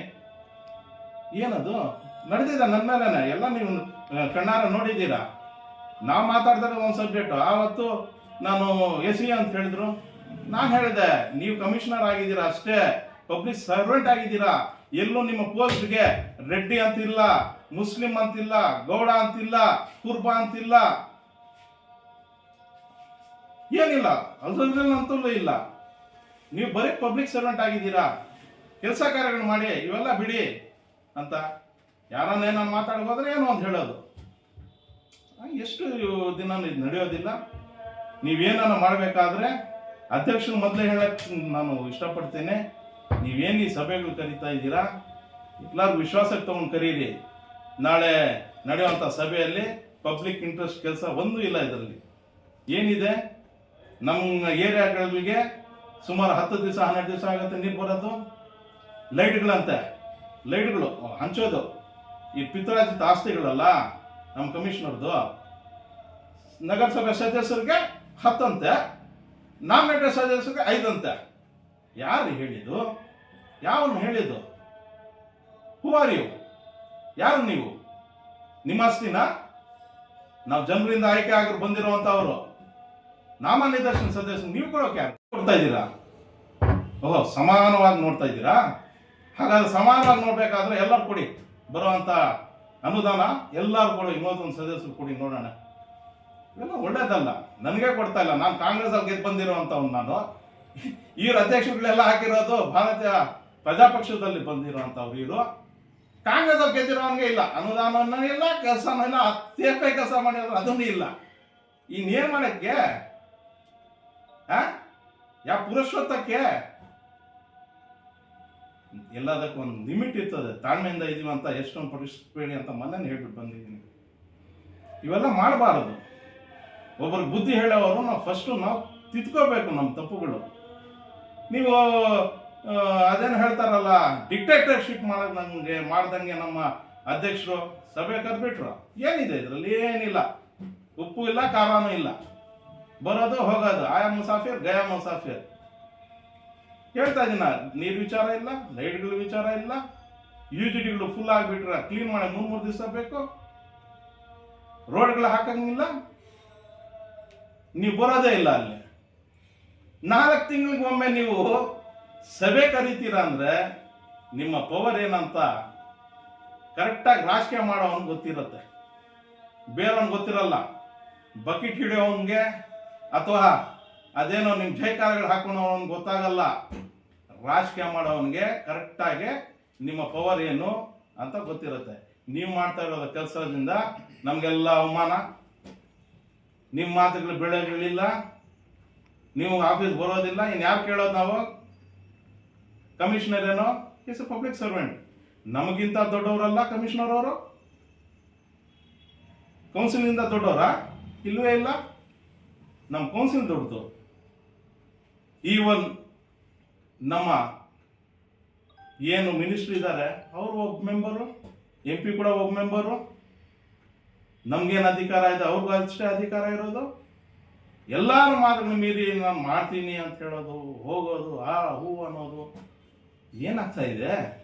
ಏನದು? ನಡೆದಿದೆ ನನ್ನ ಮೇಲೇನೆ. ಎಲ್ಲ ನೀವು ಕಣ್ಣಾರ ನೋಡಿದ್ದೀರಾ? ನಾವು ಮಾತಾಡ್ದಾಗ ಒಂದು ಸಬ್ಜೆಕ್ಟು. ಆವತ್ತು ನಾನು ಎ ಸಿ ಅಂತ ಹೇಳಿದ್ರು. ನಾನು ಹೇಳಿದೆ, ನೀವು ಕಮಿಷನರ್ ಆಗಿದ್ದೀರಾ ಅಷ್ಟೇ? ಪಬ್ಲಿಕ್ ಸರ್ವೆಂಟ್ ಆಗಿದ್ದೀರಾ? ಎಲ್ಲೂ ನಿಮ್ಮ ಪೋಸ್ಟ್ಗೆ ರೆಡ್ಡಿ ಅಂತಿಲ್ಲ ಮುಸ್ಲಿಂ ಅಂತಿಲ್ಲ, ಗೌಡ ಅಂತಿಲ್ಲ, ಕುರ್ಬ ಅಂತಿಲ್ಲ. ಏನಿಲ್ಲ ಅದ್ರಲ್ಲಿ ಅಂತೂ ಇಲ್ಲ. ನೀವು ಬರೀ ಪಬ್ಲಿಕ್ ಸರ್ವೆಂಟ್ ಆಗಿದ್ದೀರಾ? ಕೆಲಸ ಕಾರ್ಯಗಳು ಮಾಡಿ, ಇವೆಲ್ಲ ಬಿಡಿ ಅಂತ. ಯಾರನ್ನ ಏನೋ ಮಾತಾಡಿ ಹೋದ್ರೆ ಏನೋ ಅಂತ ಹೇಳೋದು. ಎಷ್ಟು ದಿನ ಇದು ನಡೆಯೋದಿಲ್ಲ. ನೀವೇನ ಮಾಡಬೇಕಾದ್ರೆ ಅಧ್ಯಕ್ಷರು ಮೊದಲೇ ಹೇಳಕ್ ನಾನು ಇಷ್ಟಪಡ್ತೇನೆ. ನೀವೇನು ಈ ಸಭೆಗಳು ಕರೀತಾ ಇದ್ದೀರಾ? ಎಲ್ಲರಿಗೂ ವಿಶ್ವಾಸಕ್ಕೆ ತಗೊಂಡು ಕರೀರಿ. ನಾಳೆ ನಡೆಯುವಂಥ ಸಭೆಯಲ್ಲಿ ಪಬ್ಲಿಕ್ ಇಂಟ್ರೆಸ್ಟ್ ಕೆಲಸ ಒಂದೂ ಇಲ್ಲ ಇದರಲ್ಲಿ. ಏನಿದೆ? ನಮ್ಮ ಏರಿಯಾಗಳಿಗೆ ಸುಮಾರು ಹತ್ತು ದಿವಸ, ಹನ್ನೆರಡು ದಿವಸ ಆಗುತ್ತೆ ನೀರು ಬರೋದು. ಲೈಟ್ಗಳಂತೆ. ಲೈಟ್ಗಳು ಹಂಚೋದು. ಈ ಪಿತ್ರಾಜಿತ ಆಸ್ತಿಗಳಲ್ಲ, ನಮ್ಮ ಕಮಿಷನರ್ದು. ನಗರಸಭೆ ಸದಸ್ಯರಿಗೆ ಹತ್ತಂತೆ. ನಾಮಿನೇಟೆಡ್ ಸದಸ್ಯರಿಗೆ ಐದಂತೆ. ಯಾರು ಹೇಳಿದ್ದು? ಯಾವನ್ನು ಹೇಳಿದ್ದು? ಹೂ ಯಾರು ನೀವು? ನಿಮ್ಮ ನಾವು ಜನರಿಂದ ಆಯ್ಕೆ ಆಗಿ ಬಂದಿರುವಂತವರು ನಾಮನಿದರ್ಶನ ಸಂದೇಶ ನೀವು ಕೊಡೋಕೆ ಯಾರು ಕೊಡ್ತಾ ಇದ್ದೀರಾ? ಓಹೋ, ಸಮಾನವಾಗಿ ನೋಡ್ತಾ ಇದ್ದೀರಾ? ಹಾಗಾದ್ರೆ ಸಮಾನವಾಗಿ ನೋಡ್ಬೇಕಾದ್ರೆ ಎಲ್ಲರೂ ಕೊಡಿ. ಬರುವಂತ ಅನುದಾನ ಎಲ್ಲರೂ ಕೊಡಿ. ಮೂವತ್ತೊಂದು ಸದಸ್ಯರು ಕೊಡಿ ನೋಡೋಣ. ಇವೆಲ್ಲ ಒಳ್ಳೇದಲ್ಲ. ನನಗೆ ಕೊಡ್ತಾ ಇಲ್ಲ. ನಾನು ಕಾಂಗ್ರೆಸ್ ಅಲ್ಲಿ ಗೆದ್ದು ಬಂದಿರುವಂತವ್ನು ನಾನು. ಇವ್ರ ಅಧ್ಯಕ್ಷರುಗಳೆಲ್ಲ ಹಾಕಿರೋದು ಭಾರತೀಯ ಪ್ರಜಾಪಕ್ಷದಲ್ಲಿ ಬಂದಿರುವಂತವ್ರು ಇವರು. ಕಾಂಗ್ರೆಸ್ ಅಲ್ಲಿ ಗೆದ್ದಿರೋನ್ಗೆ ಇಲ್ಲ. ಅನುದಾನ ಇಲ್ಲ ಕೆಲಸನೂ ಇಲ್ಲ ಅತಿ ಹೆಚ್ಚಾಗಿ ಕೆಲಸ ಮಾಡಿದ್ರು ಅದನ್ನೂ ಇಲ್ಲ. ಈ ಆ, ಯಾವ ಪುರುಷತ್ವಕ್ಕೆ ಎಲ್ಲದಕ್ಕೂ ಒಂದು ಲಿಮಿಟ್ ಇರ್ತದೆ. ತಾಳ್ಮೆಯಿಂದ ಇದೀವಿ ಅಂತ ಎಷ್ಟೊಂದು ಪಡಿಸ್ಬೇಡಿ ಅಂತ ಮೊನ್ನೆ ಹೇಳ್ಬಿಟ್ಟು ಬಂದಿದ್ದೀನಿ. ಇವೆಲ್ಲ ಮಾಡಬಾರದು. ಒಬ್ಬರು ಬುದ್ಧಿ ಹೇಳೋವರು ನಾವು ಫಸ್ಟು ನಾವು ತಿದ್ಕೋಬೇಕು ನಮ್ಮ ತಪ್ಪುಗಳು. ನೀವು ಅದೇನು ಹೇಳ್ತಾರಲ್ಲ ಡಿಕ್ಟೇಟರ್ಶಿಪ್ ಮಾಡೋದು ನಮಗೆ ಮಾಡ್ದಂಗೆ ನಮ್ಮ ಅಧ್ಯಕ್ಷರು ಸಭೆ ಕರೆದ್ಬಿಟ್ರು. ಏನಿದೆ ಇದರಲ್ಲಿ? ಏನಿಲ್ಲ. ಉಪ್ಪು ಇಲ್ಲ, ಖಾರನೂ ಇಲ್ಲ. ಬರೋದು, ಹೋಗೋದು. ಆಯಾ ಮುಸಾಫಿರ್, ಗಯಾ ಮುಸಾಫಿರ್. ಹೇಳ್ತಾ ಇದೀನ ನೀರ್ ವಿಚಾರ ಇಲ್ಲ, ಲೈಟ್ಗಳ ವಿಚಾರ ಇಲ್ಲ. ಯು ಜಿ ಡಿಗಳು ಫುಲ್ ಆಗಿಬಿಟ್ರೆ ಕ್ಲೀನ್ ಮಾಡಿ ಮೂರು ಮೂರು ದಿವಸ ಬೇಕು. ರೋಡ್ಗಳು ಹಾಕಂಗಿಲ್ಲ. ನೀವು ಬರೋದೇ ಇಲ್ಲ ಅಲ್ಲಿ. ನಾಲ್ಕು ತಿಂಗಳಿಗೊಮ್ಮೆ ನೀವು ಸಭೆ ಕರಿತೀರ ಅಂದ್ರೆ ನಿಮ್ಮ ಪವರ್ ಏನಂತ ಕರೆಕ್ಟಾಗಿ ರಾಜಕೀಯ ಮಾಡೋವನ್ ಗೊತ್ತಿರುತ್ತೆ. ಬೇರೆವನ್ ಗೊತ್ತಿರಲ್ಲ. ಬಕೆಟ್ ಹಿಡಿಯೋವನ್ಗೆ ಅಥವಾ ಅದೇನೋ ನಿಮ್ಮ ಜೈಕಾರಗಳು ಹಾಕೊಳ್ಳೋವನ್ ಗೊತ್ತಾಗಲ್ಲ. ರಾಜಕೀಯ ಮಾಡೋವನ್ಗೆ ಕರೆಕ್ಟಾಗಿ ನಿಮ್ಮ ಪವರ್ ಏನು ಅಂತ ಗೊತ್ತಿರುತ್ತೆ. ನೀವು ಮಾಡ್ತಾ ಇರೋದ ಕೆಲಸದಿಂದ ನಮಗೆಲ್ಲ ಅವಮಾನ. ನಿಮ್ಮ ಮಾತುಗಳು ಬೆಳೆಗಳಿಲ್ಲ ನೀವು ಆಫೀಸ್ ಬರೋದಿಲ್ಲ. ಇನ್ನು ಯಾರು ಕೇಳೋದು ನಾವು? ಕಮಿಷನರ್ ಏನೋ? ಇಸ್ ಎ ಪಬ್ಲಿಕ್ ಸರ್ವೆಂಟ್ ನಮಗಿಂತ ದೊಡ್ಡವರಲ್ಲ ಕಮಿಷನರ್ ಅವರು? ಕೌನ್ಸಿಲಿಂದ ದೊಡ್ಡವರಾ? ಇಲ್ವೇ ಇಲ್ಲ? ನಮ್ಮ ಕೌನ್ಸಿಲ್ ದೊಡ್ಡದು. ಈವನ್ ನಮ್ಮ ಏನು ಮಿನಿಸ್ಟ್ರಿ ಇದ್ದಾರೆ, ಅವರು ಒಬ್ಬ ಮೆಂಬರು ಎಂ ಪಿ ಕೂಡ ಒಬ್ಬ ಮೆಂಬರು ನಮ್ಗೇನು ಅಧಿಕಾರ ಇದೆ, ಅವ್ರಿಗೂ ಅಷ್ಟೇ ಅಧಿಕಾರ ಇರೋದು. ಎಲ್ಲಾರ ಮಾತನ್ನು ಮೀರಿ, ನಾನು ಮಾಡ್ತೀನಿ ಅಂತ ಹೇಳೋದು, ಹೋಗೋದು, ಆ, ಹೂ ಅನ್ನೋದು. ಏನಾಗ್ತಾ ಇದೆ?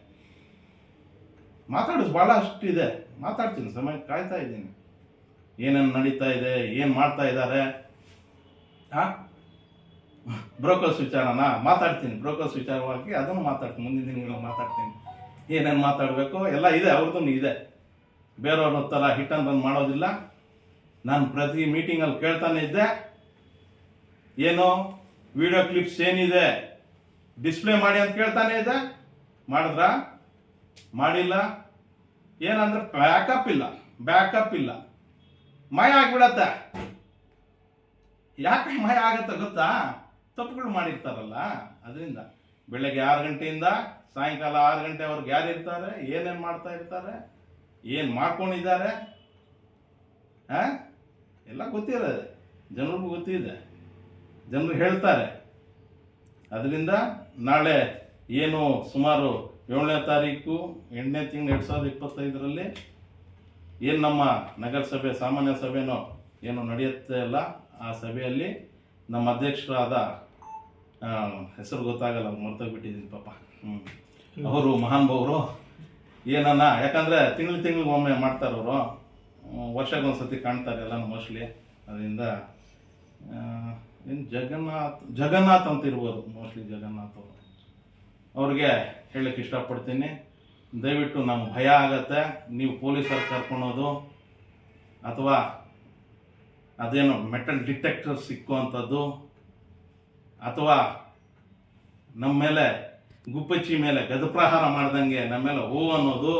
ಮಾತಾಡೋದು ಭಾಳ ಇದೆ. ಮಾತಾಡ್ತೀನಿ, ಸಮಯ ಕಾಯ್ತಾ ಇದ್ದೀನಿ. ಏನೇನು ನಡೀತಾ ಇದೆ, ಏನು ಮಾಡ್ತಾ ಇದ್ದಾರೆ? ಆ? ಬ್ರೋಕರ್ಸ್ ವಿಚಾರನ? ಮಾತಾಡ್ತೀನಿ ಬ್ರೋಕರ್ಸ್ ವಿಚಾರವಾಗಿ ಅದನ್ನು ಮಾತಾಡ್ತೀನಿ, ಮುಂದಿನ ದಿನಗಳಲ್ಲಿ ಮಾತಾಡ್ತೀನಿ. ಏನೇನು ಮಾತಾಡಬೇಕು? ಎಲ್ಲ ಇದೆ ಅವ್ರದ್ದು ಇದೆ. ಬೇರೆಯವ್ರ ಥರ ಹಿಟ್ ಅಂತ ಮಾಡೋದಿಲ್ಲ. ನಾನು ಪ್ರತಿ ಮೀಟಿಂಗಲ್ಲಿ ಕೇಳ್ತಾನೆ ಇದ್ದೆ. ಏನು? ವಿಡಿಯೋ ಕ್ಲಿಪ್ಸ್ ಏನಿದೆ? ಡಿಸ್ಪ್ಲೇ ಮಾಡಿ ಅಂತ ಕೇಳ್ತಾನೆ ಇದೆ ಮಾಡಿದ್ರ? ಮಾಡಿಲ್ಲ. ಏನಂದ್ರೆ ಬ್ಯಾಕಪ್ ಇಲ್ಲ. ಬ್ಯಾಕಪ್ ಇಲ್ಲ. ಮಯ ಆಗ್ಬಿಡತ್ತೆ. ಯಾಕೆ ಮಯ ಆಗತ್ತೆ ಗೊತ್ತಾ? ತಪ್ಪುಗಳು ಮಾಡಿರ್ತಾರಲ್ಲ. ಅದರಿಂದ ಬೆಳಗ್ಗೆ ಆರು ಗಂಟೆಯಿಂದ ಸಾಯಂಕಾಲ ಆರು ಗಂಟೆವರೆಗೆ ಯಾರು ಇರ್ತಾರೆ? ಏನೇನು ಮಾಡ್ತಾ ಇರ್ತಾರೆ? ಏನು ಮಾಡ್ಕೊಂಡಿದ್ದಾರೆ? ಹಾಂ ಎಲ್ಲ ಗೊತ್ತಿರೋದು ಜನರಿಗೂ ಗೊತ್ತಿದೆ. ಜನರು ಹೇಳ್ತಾರೆ. ಅದರಿಂದ ನಾಳೆ ಏನು ಸುಮಾರು ಏಳನೇ ತಾರೀಕು, ಎಂಟನೇ ತಿಂಗಳು ಎರಡು ಸಾವಿರದ ಇಪ್ಪತ್ತೈದರಲ್ಲಿ ಏನು ನಮ್ಮ ನಗರಸಭೆ, ಸಾಮಾನ್ಯ ಸಭೆನೋ ಏನು ನಡೆಯುತ್ತೆ ಅಲ್ಲ, ಆ ಸಭೆಯಲ್ಲಿ ನಮ್ಮ ಅಧ್ಯಕ್ಷರಾದ ಹೆಸರು ಗೊತ್ತಾಗಲ್ಲ ಮರ್ತೋಗ್ಬಿಟ್ಟಿದ್ದೀನಿ ಪಾಪ. ಹ್ಞೂ ಅವರು ಮಹಾನುಭಾವರು ಏನನ್ನ, ಯಾಕಂದರೆ ತಿಂಗಳು ತಿಂಗಳಿಗೆ ಒಮ್ಮೆ ಮಾಡ್ತಾರವರು ವರ್ಷಕ್ಕೊಂದ್ಸತಿ ಕಾಣ್ತಾರೆ ಎಲ್ಲನೂ ಮೋಸ್ಟ್ಲಿ. ಅದರಿಂದ ಏನು ಜಗನ್ನಾಥ್ ಜಗನ್ನಾಥ್ ಅಂತ ಇರ್ಬೋದು ಮೋಸ್ಟ್ಲಿ ಜಗನ್ನಾಥ್ ಅವರು. ಅವ್ರಿಗೆ ಹೇಳಕ್ಕೆ ಇಷ್ಟಪಡ್ತೀನಿ. ದಯವಿಟ್ಟು ನಮ್ಗೆ ಭಯ ಆಗತ್ತೆ. ನೀವು ಪೊಲೀಸರು ಕರ್ಕೊಳೋದು ಅಥವಾ ಅದೇನು ಮೆಟಲ್ ಡಿಟೆಕ್ಟರ್ ಸಿಕ್ಕುವಂಥದ್ದು, ಅಥವಾ ನಮ್ಮ ಮೇಲೆ, ಗುಪ್ಪಚ್ಚಿ ಮೇಲೆ ಗದಪ್ರಹಾರ ಮಾಡ್ದಂಗೆ ನಮ್ಮ ಮೇಲೆ ಹೋ ಅನ್ನೋದು,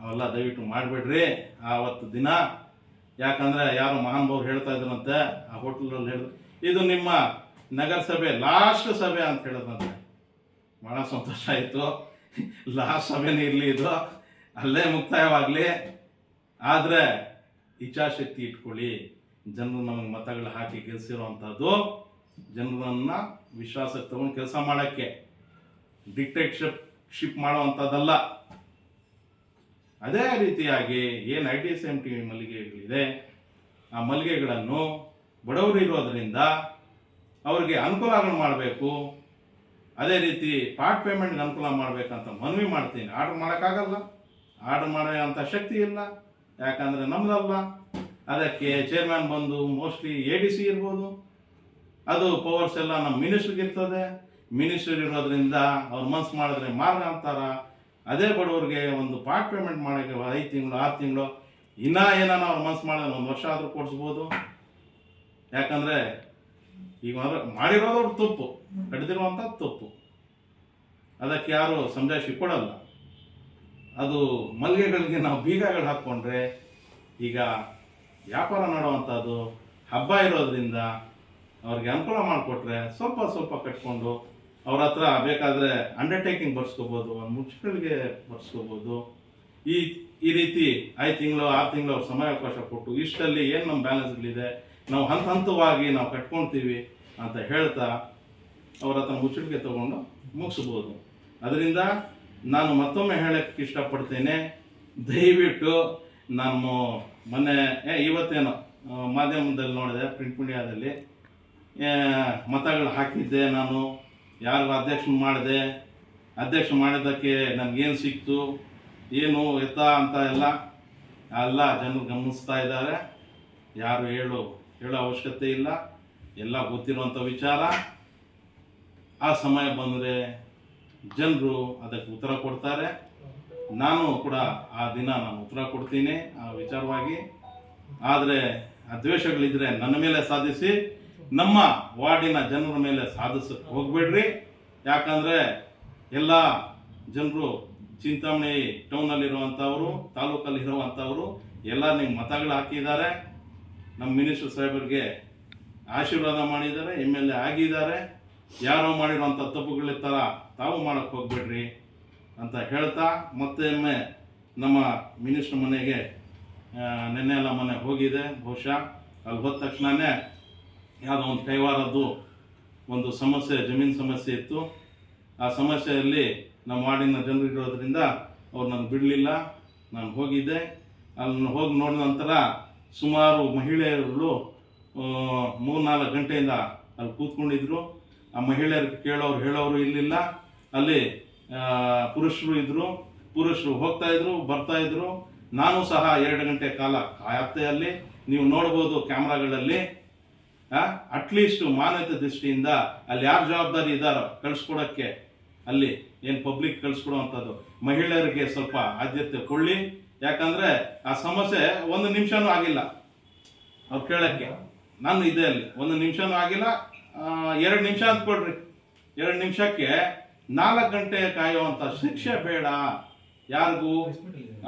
ಅವೆಲ್ಲ ದಯವಿಟ್ಟು ಮಾಡಬೇಡ್ರಿ. ಆವತ್ತು ದಿನ ಯಾಕಂದ್ರೆ ಯಾರು ಮಹಾನುಭಾವ್ರು ಹೇಳ್ತಾ ಇದ್ರಂತೆ ಆ ಹೋಟ್ಲಲ್ಲಿ ಹೇಳಿದ್ರು. ಇದು ನಿಮ್ಮ ನಗರಸಭೆ ಲಾಸ್ಟ್ ಸಭೆ ಅಂತ ಹೇಳಿದ್ರಂತೆ ಭಾಳ ಸಂತೋಷ ಆಯಿತು. ಲಾಸ್ಟ್ ಸಭೆನೇ ಇರಲಿ ಇದು. ಅಲ್ಲೇ ಮುಕ್ತಾಯವಾಗಲಿ. ಆದರೆ ಇಚ್ಛಾಶಕ್ತಿ ಇಟ್ಕೊಳ್ಳಿ. ಜನರು ನಮಗೆ ಮತಗಳು ಹಾಕಿ ಗೆಲ್ಸಿರುವಂಥದ್ದು ಜನರನ್ನು ವಿಶ್ವಾಸಕ್ಕೆ ತಗೊಂಡು ಕೆಲಸ ಮಾಡೋಕ್ಕೆ. ಡಿಕ್ಟೇಟ್ಶಿಪ್ ಶಿಪ್ ಮಾಡುವಂಥದ್ದಲ್ಲ. ಅದೇ ರೀತಿಯಾಗಿ ಏನು I T S M T ಮಲ್ಲಿಗೆಗಳಿದೆ. ಆ ಮಲ್ಲಿಗೆಗಳನ್ನು ಬಡವರು ಇರೋದರಿಂದ ಅವ್ರಿಗೆ ಅನುಕೂಲ ಮಾಡಬೇಕು. ಅದೇ ರೀತಿ ಪಾರ್ಟ್ ಪೇಮೆಂಟ್ಗೆ ಅನುಕೂಲ ಮಾಡಬೇಕಂತ ಮನವಿ ಮಾಡ್ತೀನಿ. ಆರ್ಡರ್ ಮಾಡೋಕ್ಕಾಗಲ್ಲ. ಆರ್ಡರ್ ಮಾಡೋ ಅಂಥ ಶಕ್ತಿ ಇಲ್ಲ. ಯಾಕಂದರೆ ನಮ್ಮದಲ್ಲ ಅದಕ್ಕೆ ಚೇರ್ಮನ್ ಬಂದು ಮೋಸ್ಟ್ಲಿ ಎ ಡಿ ಸಿ ಇರ್ಬೋದು. ಅದು ಪವರ್ಸ್ ಎಲ್ಲ ನಮ್ಮ ಮಿನಿಸ್ಟ್ರಿಗೆ ಇರ್ತದೆ. ಮಿನಿಸ್ಟರ್ ಇರೋದ್ರಿಂದ ಅವ್ರು ಮನ್ಸು ಮಾಡಿದ್ರೆ ಮಾರ್ಗ ಅಂತಾರ. ಅದೇ ಬಡವ್ರಿಗೆ ಒಂದು ಪಾರ್ಟ್ ಪೇಮೆಂಟ್ ಮಾಡೋಕ್ಕೆ ಐದು ತಿಂಗಳು, ಆರು ತಿಂಗಳು, ಇನ್ನೂ ಏನಾನ ಅವ್ರು ಮನಸ್ಸು ಮಾಡಿದ್ರೆ ಒಂದು ವರ್ಷ ಆದರೂ ಕೊಡಿಸ್ಬೋದು. ಯಾಕಂದರೆ ಈಗ ಮಾಡಿರೋದು ಅವ್ರ ತಪ್ಪು ಕಡಿದಿರುವಂಥ ತಪ್ಪು. ಅದಕ್ಕೆ ಯಾರು ಸಂದೇಶ ಕೊಡಲ್ಲ. ಅದು ಮಲ್ಲಿಗೆಗಳಿಗೆ ನಾವು ಬೀಗಗಳು ಹಾಕ್ಕೊಂಡ್ರೆ ಈಗ ವ್ಯಾಪಾರ ಮಾಡುವಂಥದ್ದು ಹಬ್ಬ ಇರೋದ್ರಿಂದ ಅವ್ರಿಗೆ ಅನುಕೂಲ ಮಾಡಿಕೊಟ್ರೆ ಸ್ವಲ್ಪ ಸ್ವಲ್ಪ ಕಟ್ಕೊಂಡು ಅವ್ರ ಹತ್ರ ಬೇಕಾದರೆ ಅಂಡರ್ಟೇಕಿಂಗ್ ಬರ್ಸ್ಕೋಬೋದು ಒಂದು ಮುಚ್ಚುಗಳಿಗೆ ಬರ್ಸ್ಕೋಬೋದು. ಈ ಈ ರೀತಿ ಐದು ತಿಂಗಳು, ಆರು ತಿಂಗಳು ಅವ್ರ ಸಮಯಾವಕಾಶ ಕೊಟ್ಟು ಇಷ್ಟಲ್ಲಿ ಏನು ನಮ್ಮ ಬ್ಯಾಲೆನ್ಸ್ಗಳಿದೆ, ನಾವು ಹಂತ ಹಂತವಾಗಿ ನಾವು ಕಟ್ಕೊಳ್ತೀವಿ ಅಂತ ಹೇಳ್ತಾ ಅವ್ರ ಹತ್ರ ಮುಚ್ಚಳಿಗೆ ತಗೊಂಡು ಮುಗಿಸ್ಬೋದು. ಅದರಿಂದ ನಾನು ಮತ್ತೊಮ್ಮೆ ಹೇಳಕ್ಕೆ ಇಷ್ಟಪಡ್ತೇನೆ, ದಯವಿಟ್ಟು ನಮ್ಮ ಮೊನ್ನೆ ಇವತ್ತೇನೋ ಮಾಧ್ಯಮದಲ್ಲಿ ನೋಡಿದೆ, ಪ್ರಿಂಟ್ ಮೀಡಿಯಾದಲ್ಲಿ ಮತಗಳು ಹಾಕಿದ್ದೆ ನಾನು. ಯಾರಿಗೂ ಅಧ್ಯಕ್ಷ ಮಾಡಿದೆ, ಅಧ್ಯಕ್ಷ ಮಾಡಿದ್ದಕ್ಕೆ ನನಗೇನು ಸಿಕ್ತು, ಏನು ಎತ್ತ ಅಂತ ಎಲ್ಲ ಎಲ್ಲ ಜನರು ಗಮನಿಸ್ತಾ ಇದ್ದಾರೆ. ಯಾರು ಹೇಳು, ಹೇಳೋ ಅವಶ್ಯಕತೆ ಇಲ್ಲ. ಎಲ್ಲ ಗೊತ್ತಿರುವಂಥ ವಿಚಾರ. ಆ ಸಮಯ ಬಂದರೆ ಜನರು ಅದಕ್ಕೆ ಉತ್ತರ ಕೊಡ್ತಾರೆ. ನಾನು ಕೂಡ ಆ ದಿನ ನಾನು ಉತ್ತರ ಕೊಡ್ತೀನಿ ಆ ವಿಚಾರವಾಗಿ. ಆದರೆ ಆ ದ್ವೇಷಗಳಿದ್ದರೆ ನನ್ನ ಮೇಲೆ ಸಾಧಿಸಿ ನಮ್ಮ ವಾರ್ಡಿನ ಜನರ ಮೇಲೆ ಸಾಧಿಸಕ್ಕೆ ಹೋಗ್ಬೇಡ್ರಿ. ಯಾಕಂದ್ರೆ ಎಲ್ಲ ಜನರು ಚಿಂತಾಮಣಿ ಟೌನಲ್ಲಿರುವಂಥವರು, ತಾಲೂಕಲ್ಲಿರುವಂಥವರು ಎಲ್ಲ ನಿಮ್ಮ ಮತಗಳು ಹಾಕಿದ್ದಾರೆ. ನಮ್ಮ ಮಿನಿಸ್ಟರ್ ಸಾಹೇಬರಿಗೆ ಆಶೀರ್ವಾದ ಮಾಡಿದ್ದಾರೆ, ಎಂ ಎಲ್ ಎ ಆಗಿದ್ದಾರೆ. ಯಾರೋ ಮಾಡಿರುವಂಥ ತಪ್ಪುಗಳ ಥರ ತಾವು ಮಾಡಕ್ಕೆ ಹೋಗ್ಬೇಡ್ರಿ ಅಂತ ಹೇಳ್ತಾ ಮತ್ತೊಮ್ಮೆ ನಮ್ಮ ಮಿನಿಸ್ಟರ್ ಮನೆಗೆ ನೆನ್ನೆ ಎಲ್ಲ ಮನೆ ಹೋಗಿದೆ. ಬಹುಶಃ ಅಲ್ಲಿ ಹೋದ ತಕ್ಷಣವೇ ಯಾವುದೋ ಒಂದು ಕೈವಾರದ್ದು ಒಂದು ಸಮಸ್ಯೆ, ಜಮೀನು ಸಮಸ್ಯೆ ಇತ್ತು. ಆ ಸಮಸ್ಯೆಯಲ್ಲಿ ನಮ್ಮ ವಾರ್ಡಿನ ಜನರಿರೋದ್ರಿಂದ ಅವ್ರು ನಾನು ಬಿಡಲಿಲ್ಲ, ನಾನು ಹೋಗಿದ್ದೆ. ಅಲ್ಲಿ ಹೋಗಿ ನೋಡಿದ ನಂತರ ಸುಮಾರು ಮಹಿಳೆಯರು ಮೂರ್ನಾಲ್ಕು ಗಂಟೆಯಿಂದ ಅಲ್ಲಿ ಕೂತ್ಕೊಂಡಿದ್ರು. ಆ ಮಹಿಳೆಯರು ಕೇಳೋರು, ಹೇಳೋರು ಇರಲಿಲ್ಲ ಅಲ್ಲಿ ಪುರುಷರು ಇದ್ದರು ಪುರುಷರು ಹೋಗ್ತಾ ಇದ್ರು, ಬರ್ತಾ ಇದ್ರು. ನಾನು ಸಹ ಎರಡು ಗಂಟೆ ಕಾಲ ಕಾಯತ್ತೆ ಅಲ್ಲಿ. ನೀವು ನೋಡ್ಬೋದು ಕ್ಯಾಮ್ರಾಗಳಲ್ಲಿ. ಅಟ್ಲೀಸ್ಟ್ ಮಾನವೀಯತೆ ದೃಷ್ಟಿಯಿಂದ ಅಲ್ಲಿ ಯಾರು ಜವಾಬ್ದಾರಿ ಇದ್ದಾರೋ ಕಳಿಸ್ಕೊಡಕ್ಕೆ ಅಲ್ಲಿ ಏನು ಪಬ್ಲಿಕ್ ಕಳಿಸ್ಕೊಡುವಂಥದ್ದು. ಮಹಿಳೆಯರಿಗೆ ಸ್ವಲ್ಪ ಆದ್ಯತೆ ಕೊಳ್ಳಿ ಯಾಕಂದ್ರೆ ಆ ಸಮಸ್ಯೆ ಒಂದು ನಿಮಿಷನೂ ಆಗಿಲ್ಲ. ಅವ್ರು ಕೇಳಕ್ಕೆ. ನಾನು ಇದೆ ಅಲ್ಲಿ. ಒಂದು ನಿಮಿಷನೂ ಆಗಿಲ್ಲ. ಎರಡು ನಿಮಿಷ ಅಂತ ಕೊಡ್ರಿ. ಎರಡು ನಿಮಿಷಕ್ಕೆ ನಾಲ್ಕು ಗಂಟೆ ಕಾಯುವಂಥ ಶಿಕ್ಷೆ ಬೇಡ. ಯಾರಿಗೂ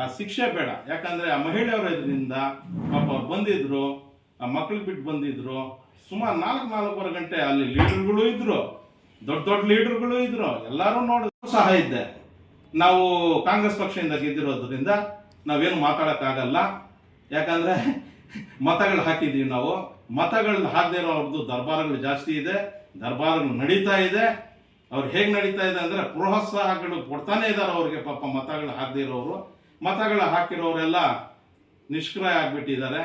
ಆ ಶಿಕ್ಷೆ ಬೇಡ. ಯಾಕಂದ್ರೆ ಆ ಮಹಿಳೆಯರ ಇದರಿಂದ ಪಾಪ ಬಂದಿದ್ರು, ಆ ಮಕ್ಳು ಬಿಟ್ಟು ಬಂದಿದ್ರು ಸುಮಾರು ನಾಲ್ಕು ನಾಲ್ಕೂವರೆ ಗಂಟೆ ಅಲ್ಲಿ ಲೀಡರ್ಗಳು ಇದ್ರು. ದೊಡ್ಡ ದೊಡ್ಡ ಲೀಡರ್ಗಳು ಇದ್ರು. ಎಲ್ಲರೂ ನೋಡಿದ್ರು ಸಹ ಇದ್ದೆ. ನಾವು ಕಾಂಗ್ರೆಸ್ ಪಕ್ಷದಿಂದ ಗೆದ್ದಿರೋದ್ರಿಂದ ನಾವೇನು ಮಾತಾಡೋಕ್ಕಾಗಲ್ಲ. ಯಾಕಂದ್ರೆ ಮತಗಳು ಹಾಕಿದ್ದೀವಿ ನಾವು. ಮತಗಳನ್ನ ಹಾಕದೇ ಇರೋದು ದರ್ಬಾರ್ಗಳು ಜಾಸ್ತಿ ಇದೆ. ದರ್ಬಾರ್ಗಳು ನಡೀತಾ ಇದೆ. ಅವ್ರು ಹೇಗೆ ನಡೀತಾ ಇದೆ ಅಂದ್ರೆ ಪ್ರೋತ್ಸಾಹಗಳು ಕೊಡ್ತಾನೆ ಇದ್ದಾರೆ ಅವ್ರಿಗೆ ಪಾಪ ಮತಗಳು ಹಾಕದೇ ಇರೋರು ಮತಗಳು ಹಾಕಿರೋರೆಲ್ಲ ನಿಷ್ಕ್ರಯ ಆಗಿಬಿಟ್ಟಿದ್ದಾರೆ.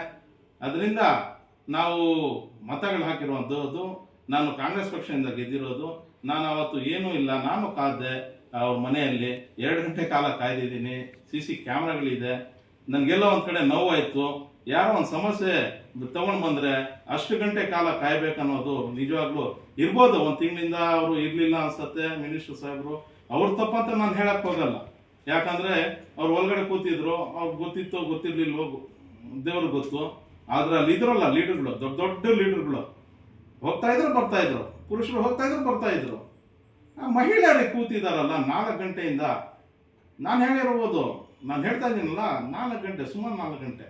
ಅದರಿಂದ ನಾವು ಮತಗಳು ಹಾಕಿರುವಂಥದ್ದು ನಾನು ಕಾಂಗ್ರೆಸ್ ಪಕ್ಷದಿಂದ ಗೆದ್ದಿರೋದು, ನಾನು ಅವತ್ತು ಏನೂ ಇಲ್ಲ, ನಾನು ಕಾದೆ ಅವ್ರ ಮನೆಯಲ್ಲಿ ಎರಡು ಗಂಟೆ ಕಾಲ ಕಾಯ್ದಿದ್ದೀನಿ, ಸಿ ಸಿ ಕ್ಯಾಮ್ರಾಗಳಿದೆ, ನನಗೆಲ್ಲ ಒಂದು ಕಡೆ ನೋವಾಯಿತು, ಯಾರೋ ಒಂದು ಸಮಸ್ಯೆ ತಗೊಂಡು ಬಂದರೆ ಅಷ್ಟು ಗಂಟೆ ಕಾಲ ಕಾಯ್ಬೇಕನ್ನೋದು ನಿಜವಾಗ್ಲೂ ಇರ್ಬೋದು. ಒಂದು ತಿಂಗಳಿಂದ ಅವರು ಇರಲಿಲ್ಲ ಅನ್ಸತ್ತೆ, ಮಿನಿಸ್ಟರ್ ಸಾಹೇಬರು. ಅವ್ರ ತಪ್ಪಂತ ನಾನು ಹೇಳಕ್ ಹೋಗಲ್ಲ. ಯಾಕಂದರೆ ಅವ್ರು ಒಳಗಡೆ ಕೂತಿದ್ರು ಅವ್ರಿಗೆ ಗೊತ್ತಿತ್ತು ಗೊತ್ತಿರಲಿಲ್ವೋ ದೇವ್ರಿಗೆ ಗೊತ್ತು. ಆದ್ರೆ ಅಲ್ಲಿ ಇದ್ರಲ್ಲ ಲೀಡರ್ಗಳು ದೊಡ್ಡ ದೊಡ್ಡ ಲೀಡರ್ಗಳು ಹೋಗ್ತಾ ಇದ್ರು, ಬರ್ತಾ ಇದ್ರು. ಪುರುಷರು ಹೋಗ್ತಾ ಇದ್ರು, ಬರ್ತಾ ಇದ್ರು. ಆ ಮಹಿಳೆಯರಿಗೆ ಕೂತಿದಾರಲ್ಲ, ನಾಲ್ಕು ಗಂಟೆಯಿಂದ. ನಾನು ಹೇಳಿರ್ಬೋದು ನಾನು ಹೇಳ್ತಾ ಇದ್ದೀನಲ್ಲ, ನಾಲ್ಕು ಗಂಟೆ, ಸುಮಾರು ನಾಲ್ಕು ಗಂಟೆ.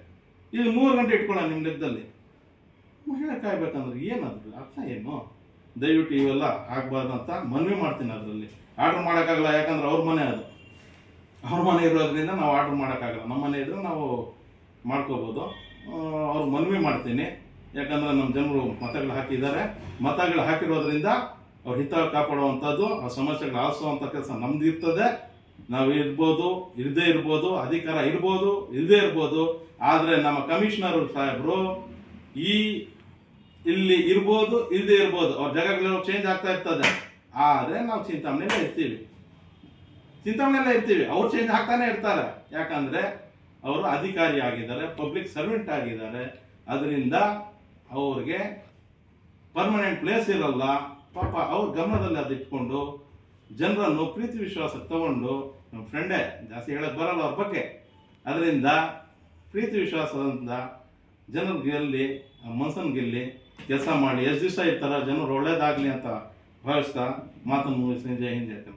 ಇಲ್ಲಿ ಮೂರು ಗಂಟೆ ಇಟ್ಕೊಳ್ಳ ನಿಮ್ಮ ಲೆಕ್ಕದಲ್ಲಿ. ಮಹಿಳೆ ಕಾಯ್ಬೇಕಂದ್ರೆ ಏನದು ಅರ್ಥ ಏನು? ದಯವಿಟ್ಟು ಇವೆಲ್ಲ ಆಗ್ಬಾರ್ದು ಅಂತ ಮನವಿ ಮಾಡ್ತೀನಿ ಅದರಲ್ಲಿ. ಆರ್ಡ್ರ್ ಮಾಡೋಕ್ಕಾಗಲ್ಲ, ಯಾಕಂದ್ರೆ ಅವ್ರ ಮನೆ ಅದು. ಅವ್ರ ಮನೆ ಇರೋದ್ರಿಂದ ನಾವು ಆರ್ಡ್ರ್ ಮಾಡೋಕ್ಕಾಗಲ್ಲ. ನಮ್ಮ ಮನೆ ಇದ್ರೆ ನಾವು ಮಾಡ್ಕೋಬೋದು. ಅವ್ರ ಮನವಿ ಮಾಡ್ತೀನಿ. ಯಾಕಂದ್ರೆ ನಮ್ಮ ಜನರು ಮತಗಳು ಹಾಕಿದ್ದಾರೆ. ಮತಗಳು ಹಾಕಿರೋದ್ರಿಂದ ಅವ್ರ ಹಿತ ಕಾಪಾಡುವಂಥದ್ದು ಆ ಸಮಸ್ಯೆಗಳು ಆಲಿಸುವಂಥ ಕೆಲಸ ನಮ್ದು ಇರ್ತದೆ. ನಾವು ಇರ್ಬೋದು ಇರದೇ ಇರ್ಬೋದು, ಅಧಿಕಾರ ಇರ್ಬೋದು ಇಲ್ಲದೇ ಇರ್ಬೋದು. ಆದರೆ ನಮ್ಮ ಕಮಿಷನರ್ ಸಾಹೇಬರು ಈ ಇಲ್ಲಿ ಇರ್ಬೋದು ಇಲ್ಲದೇ ಇರ್ಬೋದು, ಅವ್ರ ಜಾಗಗಳು ಚೇಂಜ್ ಆಗ್ತಾ ಇರ್ತದೆ. ಆದರೆ ನಾವು ಚಿಂತಾಮಣೆಯಲ್ಲೇ ಇರ್ತೀವಿ. ಚಿಂತಾಮಣೆಯಲ್ಲೇ ಇರ್ತೀವಿ. ಅವ್ರು ಚೇಂಜ್ ಆಗ್ತಾನೆ ಇರ್ತಾರೆ. ಯಾಕಂದ್ರೆ ಅವರು ಅಧಿಕಾರಿ ಆಗಿದ್ದಾರೆ ಪಬ್ಲಿಕ್ ಸರ್ವೆಂಟ್ ಆಗಿದ್ದಾರೆ. ಅದರಿಂದ ಅವ್ರಿಗೆ ಪರ್ಮನೆಂಟ್ ಪ್ಲೇಸ್ ಇರಲ್ಲ. ಪಾಪ ಅವ್ರ ಗಮನದಲ್ಲಿ ಅದಿಟ್ಕೊಂಡು ಜನರನ್ನು ಪ್ರೀತಿ ವಿಶ್ವಾಸ ತಗೊಂಡು ನಮ್ಮ ಫ್ರೆಂಡೇ ಜಾಸ್ತಿ ಹೇಳಕ್ ಬರಲ್ಲ ಅವ್ರ ಬಗ್ಗೆ. ಅದರಿಂದ ಪ್ರೀತಿ ವಿಶ್ವಾಸದಿಂದ ಜನರು ಗೆಲ್ಲಿ ಮನ್ಸನ್ ಗೆಲ್ಲಿ ಕೆಲಸ ಮಾಡಿ, ಎಷ್ಟು ದಿವಸ ಇರ್ತಾರ ಜನರು ಒಳ್ಳೇದಾಗಲಿ ಅಂತ ಭಾವಿಸ್ತಾ ಮಾತನ್ನು ಮುಗಿಸ್ತೀನಿ. ಜೈ ಹಿಂದ್ ಕನ್ನಡ.